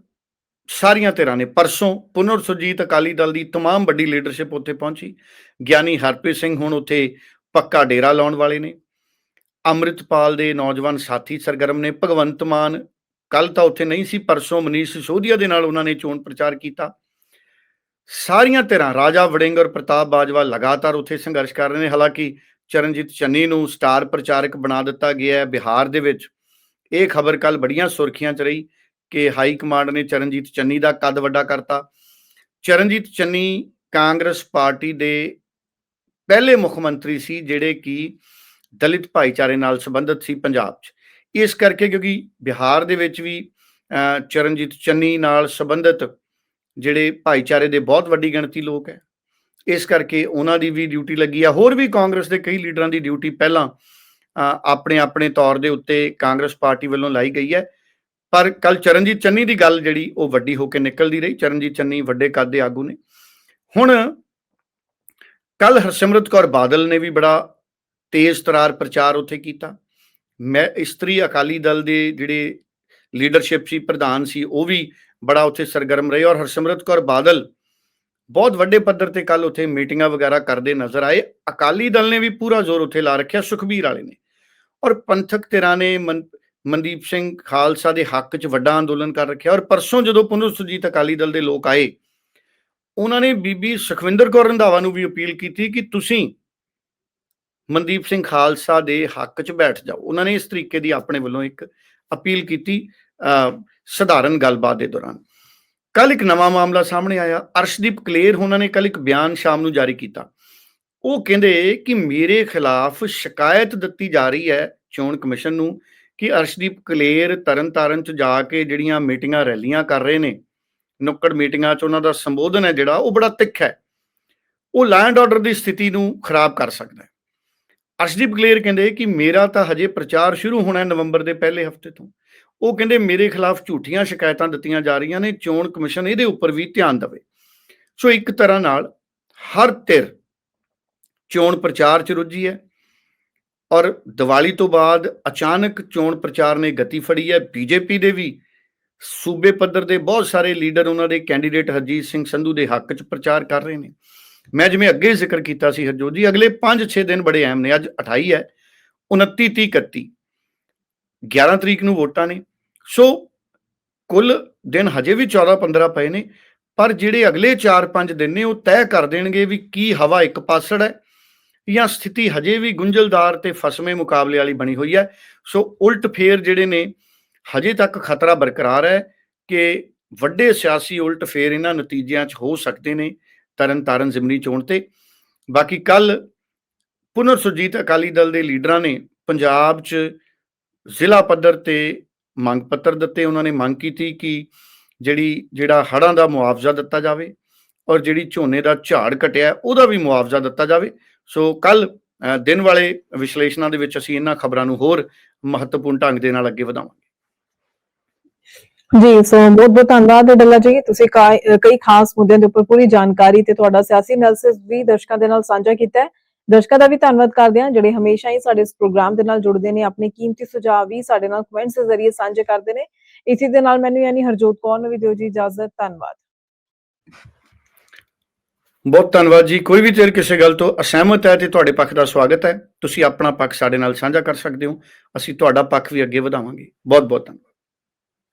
ਸਾਰੀਆਂ ਧਿਰਾਂ ਨੇ ਪਰਸੋਂ ਪੁਨਰ ਸੁਰਜੀਤ ਅਕਾਲੀ ਦਲ ਦੀ तमाम ਵੱਡੀ ਲੀਡਰਸ਼ਿਪ ਉੱਥੇ ਪਹੁੰਚੀ ਗਿਆਨੀ ਹਰਪ੍ਰੀਤ ਸਿੰਘ ਹੁਣ ਉੱਥੇ ਪੱਕਾ ਡੇਰਾ ਲਾਉਣ ਵਾਲੇ ਨੇ ਅੰਮ੍ਰਿਤਪਾਲ ਦੇ ਨੌਜਵਾਨ ਸਾਥੀ ਸਰਗਰਮ ਨੇ ਭਗਵੰਤ ਮਾਨ ਕੱਲ ਤਾਂ ਉੱਥੇ ਨਹੀਂ ਸੀ ਪਰਸੋਂ ਮਨੀਸ਼ ਸਿਸੋਦੀਆ ਦੇ ਨਾਲ ਉਹਨਾਂ ਨੇ ਚੋਣ ਪ੍ਰਚਾਰ ਕੀਤਾ ਸਾਰੀਆਂ ਧਿਰਾਂ, ਰਾਜਾ ਵੜਿੰਗ ਔਰ ਪ੍ਰਤਾਪ ਬਾਜਵਾ ਲਗਾਤਾਰ ਉੱਥੇ ਸੰਘਰਸ਼ ਕਰ ਰਹੇ ਨੇ। ਹਾਲਾਂਕਿ ਚਰਨਜੀਤ ਚੰਨੀ ਨੂੰ ਸਟਾਰ ਪ੍ਰਚਾਰਕ ਬਣਾ ਦਿੱਤਾ ਗਿਆ ਹੈ ਬਿਹਾਰ ਦੇ ਵਿੱਚ। ਇਹ ਖਬਰ ਕੱਲ ਬੜੀਆਂ ਸੁਰਖੀਆਂ 'ਚ ਰਹੀ ਕਿ ਹਾਈ ਕਮਾਂਡ ਨੇ ਚਰਨਜੀਤ ਚੰਨੀ ਦਾ ਕੱਦ ਵੱਡਾ ਕਰਤਾ। ਚਰਨਜੀਤ ਚੰਨੀ ਕਾਂਗਰਸ ਪਾਰਟੀ ਦੇ ਪਹਿਲੇ ਮੁੱਖ ਮੰਤਰੀ ਸੀ, ਜਿਹੜੇ ਕਿ ਦਲਿਤ ਭਾਈਚਾਰੇ ਨਾਲ ਸੰਬੰਧਿਤ ਸੀ ਪੰਜਾਬ 'ਚ। ਇਸ ਕਰਕੇ ਕਿਉਂਕਿ ਬਿਹਾਰ ਦੇ ਵਿੱਚ ਵੀ ਚਰਨਜੀਤ ਚੰਨੀ ਨਾਲ ਸੰਬੰਧਿਤ ਜਿਹੜੇ ਭਾਈਚਾਰੇ ਦੇ ਬਹੁਤ ਵੱਡੀ ਗਿਣਤੀ ਲੋਕ ਹੈ। ਇਸ ਕਰਕੇ ਉਹਨਾਂ ਦੀ ਵੀ ਡਿਊਟੀ ਲੱਗੀ ਆ। ਹੋਰ ਵੀ ਕਾਂਗਰਸ ਦੇ ਕਈ ਲੀਡਰਾਂ ਦੀ ਡਿਊਟੀ ਪਹਿਲਾਂ ਆਪਣੇ ਆਪਣੇ ਤੌਰ ਦੇ ਉੱਤੇ ਕਾਂਗਰਸ ਪਾਰਟੀ ਵੱਲੋਂ ਲਾਈ ਗਈ ਹੈ। ਪਰ ਕੱਲ ਚਰਨਜੀਤ ਚੰਨੀ ਦੀ ਗੱਲ ਜਿਹੜੀ ਉਹ ਵੱਡੀ ਹੋ ਕੇ ਨਿਕਲਦੀ ਰਹੀ। ਚਰਨਜੀਤ ਚੰਨੀ ਵੱਡੇ ਕੱਦ ਦੇ ਆਗੂ ਨੇ। ਹੁਣ ਕੱਲ ਹਰਸਿਮਰਤ ਕੌਰ ਬਾਦਲ ਨੇ ਵੀ ਬੜਾ ਤੇਜ਼ ਤਰਾਰ ਪ੍ਰਚਾਰ ਉੱਥੇ ਕੀਤਾ। ਮੈਂ ਇਸਤਰੀ ਅਕਾਲੀ ਦਲ ਦੇ ਜਿਹੜੇ ਲੀਡਰਸ਼ਿਪ ਸੀ, ਪ੍ਰਧਾਨ ਸੀ, ਉਹ ਵੀ ਬੜਾ ਉੱਥੇ ਸਰਗਰਮ ਰਹੇ ਔਰ ਹਰਸਿਮਰਤ ਕੌਰ ਬਾਦਲ ਬਹੁਤ ਵੱਡੇ ਪੱਧਰ ਤੇ ਕੱਲ ਉੱਥੇ ਮੀਟਿੰਗਾਂ ਵਗੈਰਾ ਕਰਦੇ ਨਜ਼ਰ ਆਏ। ਅਕਾਲੀ ਦਲ ਨੇ ਵੀ ਪੂਰਾ ਜ਼ੋਰ ਉੱਥੇ ਲਾ ਰੱਖਿਆ ਸੁਖਬੀਰ ਵਾਲੇ ਨੇ। ਔਰ ਪੰਥਕ ਧਿਰਾਂ ਨੇ ਮਨਦੀਪ ਸਿੰਘ ਖਾਲਸਾ ਦੇ ਹੱਕ 'ਚ ਵੱਡਾ ਅੰਦੋਲਨ ਕਰ ਰੱਖਿਆ ਔਰ ਪਰਸੋਂ ਜਦੋਂ ਪੁਨਰ ਸੁਰਜੀਤ ਅਕਾਲੀ ਦਲ ਦੇ ਲੋਕ ਆਏ ਉਹਨਾਂ ਨੇ ਬੀਬੀ ਸੁਖਵਿੰਦਰ ਕੌਰ ਰੰਧਾਵਾ ਨੂੰ ਵੀ ਅਪੀਲ ਕੀਤੀ ਕਿ ਤੁਸੀਂ ਮਨਦੀਪ ਸਿੰਘ ਖਾਲਸਾ ਦੇ ਹੱਕ 'ਚ ਬੈਠ ਜਾਓ। ਉਹਨਾਂ ਨੇ ਇਸ ਤਰੀਕੇ ਦੀ ਆਪਣੇ ਵੱਲੋਂ ਇੱਕ ਅਪੀਲ ਕੀਤੀ। ਅਹ, ਸਧਾਰਨ ਗੱਲਬਾਤ ਦੇ ਦੌਰਾਨ। ਕੱਲ ਇੱਕ ਨਵਾਂ ਮਾਮਲਾ ਸਾਹਮਣੇ ਆਇਆ। ਅਰਸ਼ਦੀਪ ਕਲੇਰ ਉਹਨਾਂ ਨੇ ਕੱਲ ਇੱਕ ਬਿਆਨ ਸ਼ਾਮ ਨੂੰ ਜਾਰੀ ਕੀਤਾ। ਉਹ ਕਹਿੰਦੇ ਕਿ ਮੇਰੇ ਖਿਲਾਫ ਸ਼ਿਕਾਇਤ ਦਿੱਤੀ ਜਾ ਰਹੀ ਹੈ ਚੋਣ ਕਮਿਸ਼ਨ ਨੂੰ ਕਿ ਅਰਸ਼ਦੀਪ ਕਲੇਰ ਤਰਨਤਾਰਨ ਚ ਜਾ ਕੇ ਜਿਹੜੀਆਂ ਮੀਟਿੰਗਾਂ, ਰੈਲੀਆਂ ਕਰ ਰਹੇ ਨੇ, ਨੁੱਕੜ ਮੀਟਿੰਗਾਂ ਚ ਉਹਨਾਂ ਦਾ ਸੰਬੋਧਨ ਹੈ ਜਿਹੜਾ, ਉਹ ਬੜਾ ਤਿੱਖਾ ਹੈ। ਉਹ ਲੈਂਡ ਆਰਡਰ ਦੀ ਸਥਿਤੀ ਨੂੰ ਖਰਾਬ ਕਰ ਸਕਦਾ ਹੈ। ਅਰਸ਼ਦੀਪ ਕਲੇਰ ਕਹਿੰਦੇ ਕਿ ਮੇਰਾ ਤਾਂ ਹਜੇ ਪ੍ਰਚਾਰ ਸ਼ੁਰੂ ਹੋਣਾ ਹੈ ਨਵੰਬਰ ਦੇ ਪਹਿਲੇ ਹਫ਼ਤੇ ਤੋਂ। ਉਹ ਕਹਿੰਦੇ ਮੇਰੇ ਖਿਲਾਫ ਝੂਠੀਆਂ ਸ਼ਿਕਾਇਤਾਂ ਦਿੱਤੀਆਂ ਜਾ ਰਹੀਆਂ ਨੇ, ਚੋਣ ਕਮਿਸ਼ਨ ਇਹਦੇ ਉੱਪਰ ਵੀ ਧਿਆਨ ਦੇਵੇ। ਸੋ ਇੱਕ ਤਰ੍ਹਾਂ ਨਾਲ ਹਰ ਧਿਰ ਚੋਣ ਪ੍ਰਚਾਰ ਚ ਰੁੱਝੀ ਹੈ ਔਰ ਦੀਵਾਲੀ ਤੋਂ ਬਾਅਦ ਅਚਾਨਕ ਚੋਣ ਪ੍ਰਚਾਰ ਨੇ ਗਤੀ ਫੜੀ ਹੈ। ਬੀਜੇਪੀ ਦੇ ਵੀ ਸੂਬੇ ਪੱਧਰ ਦੇ ਬਹੁਤ ਸਾਰੇ ਲੀਡਰ ਉਹਨਾਂ ਦੇ ਕੈਂਡੀਡੇਟ ਹਰਜੀਤ ਸਿੰਘ ਸੰਧੂ ਦੇ ਹੱਕ 'ਚ ਪ੍ਰਚਾਰ ਕਰ ਰਹੇ ਨੇ। ਮੈਂ ਜਿਵੇਂ ਅੱਗੇ ਜ਼ਿਕਰ ਕੀਤਾ ਸੀ ਹਰਜੋਤ ਜੀ, ਅਗਲੇ 5-6 ਦਿਨ ਬੜੇ ਅਹਿਮ ਨੇ, ਅੱਜ 28 ਹੈ 29 30 31 11 ਤਰੀਕ ਨੂੰ ਵੋਟਾਂ ਨੇ। ਸੋ ਕੁੱਲ ਦਿਨ ਹਜੇ ਵੀ 14 15 ਪਏ ਨੇ, ਪਰ ਜਿਹੜੇ ਅਗਲੇ 4-5 ਦਿਨ ਨੇ, ਉਹ ਤੈਅ ਕਰ ਦੇਣਗੇ ਵੀ ਕੀ ਹਵਾ ਇੱਕ ਪਾਸੜ ਹੈ ਜਾਂ ਸਥਿਤੀ ਹਜੇ ਵੀ ਗੁੰਝਲਦਾਰ ਤੇ ਫਸਵੇਂ ਮੁਕਾਬਲੇ ਵਾਲੀ ਬਣੀ ਹੋਈ ਹੈ। ਸੋ ਉਲਟ ਫੇਰ ਜਿਹੜੇ ਨੇ, ਹਜੇ ਤੱਕ ਖਤਰਾ ਬਰਕਰਾਰ ਹੈ ਕਿ ਵੱਡੇ ਸਿਆਸੀ ਉਲਟ ਫੇਰ ਇਹਨਾਂ ਨਤੀਜਿਆਂ 'ਚ ਹੋ ਸਕਦੇ ਨੇ ਤਰਨ ਤਾਰਨ ਜ਼ਿਮਨੀ ਚੋਣ ਤੇ। ਬਾਕੀ ਕੱਲ ਪੁਨਰ ਸੁਰਜੀਤ ਅਕਾਲੀ ਦਲ ਦੇ ਲੀਡਰਾਂ ਨੇ ਪੰਜਾਬ 'ਚ ਜ਼ਿਲ੍ਹਾ ਪੱਧਰ ਤੇ ਮੰਗ ਪੱਤਰ ਦਿੱਤੇ, ਉਹਨਾਂ ਨੇ ਮੰਗ ਕੀਤੀ ਕਿ ਜਿਹੜੀ, ਜਿਹੜਾ ਹੜ੍ਹਾਂ ਦਾ ਮੁਆਵਜ਼ਾ ਦਿੱਤਾ ਜਾਵੇ ਔਰ ਜਿਹੜੀ ਝੋਨੇ ਦਾ ਝਾੜ ਘਟਿਆ, ਉਹਦਾ ਵੀ ਮੁਆਵਜ਼ਾ ਦਿੱਤਾ ਜਾਵੇ। ਸੋ ਕੱਲ ਦਿਨ ਵਾਲੇ ਵਿਸ਼ਲੇਸ਼ਣਾਂ ਦੇ ਵਿੱਚ ਅਸੀਂ ਇਹਨਾਂ ਖਬਰਾਂ ਨੂੰ ਹੋਰ ਮਹੱਤਵਪੂਰਨ ਢੰਗ ਦੇ ਨਾਲ ਅੱਗੇ ਵਧਾਵਾਂਗੇ। ਜੀ, ਸੋ ਬਹੁਤ ਬਹੁਤ ਧੰਨਵਾਦ ਡੱਲਾ ਜੀ। ਤੁਸੀਂ ਕਈ ਖਾਸ ਮੁੱਦਿਆਂ ਦੇ ਉੱਪਰ ਪੂਰੀ ਜਾਣਕਾਰੀ ਤੇ ਤੁਹਾਡਾ ਸਿਆਸੀ ਐਨਾਲਿਸਿਸ ਵੀ ਦਰਸ਼ਕਾਂ ਦੇ ਨਾਲ ਸਾਂਝਾ ਕੀਤਾ ਹੈ। ਦਰਸ਼ਕਾਂ ਦਾ ਵੀ ਧੰਨਵਾਦ ਕਰਦੇ ਹਾਂ, ਜਿਹੜੇ ਹਮੇਸ਼ਾ ਹੀ ਸਾਡੇ ਇਸ ਪ੍ਰੋਗਰਾਮ ਦੇ ਨਾਲ ਜੁੜਦੇ ਨੇ, ਆਪਣੇ ਕੀਮਤੀ ਸੁਝਾਅ ਵੀ ਸਾਡੇ ਨਾਲ ਕਮੈਂਟਸ ਦੇ ਜ਼ਰੀਏ ਸਾਂਝੇ ਕਰਦੇ ਨੇ। ਇਸੇ ਦੇ ਨਾਲ ਮੈਨੂੰ ਯਾਨੀ ਹਰਜੋਤ ਕੌਰ ਨੂੰ ਵੀ ਦਿਓ ਜੀ ਇਜਾਜ਼ਤ, ਧੰਨਵਾਦ। ਬਹੁਤ ਧੰਨਵਾਦ ਜੀ। ਕੋਈ ਵੀ ਤੇਰ ਕਿਸੇ ਗੱਲ ਤੋਂ ਅਸਹਿਮਤ ਹੈ ਤੇ ਤੁਹਾਡੇ ਪੱਖ ਦਾ ਸਵਾਗਤ ਹੈ। ਤੁਸੀਂ ਆਪਣਾ ਪੱਖ ਸਾਡੇ ਨਾਲ ਸਾਂਝਾ ਕਰ ਸਕਦੇ ਹੋ। ਅਸੀਂ ਤੁਹਾਡਾ ਪੱਖ ਵੀ ਅੱਗੇ ਵਧਾਵਾਂਗੇ। ਬਹੁਤ ਬਹੁਤ ਧੰਨਵਾਦ।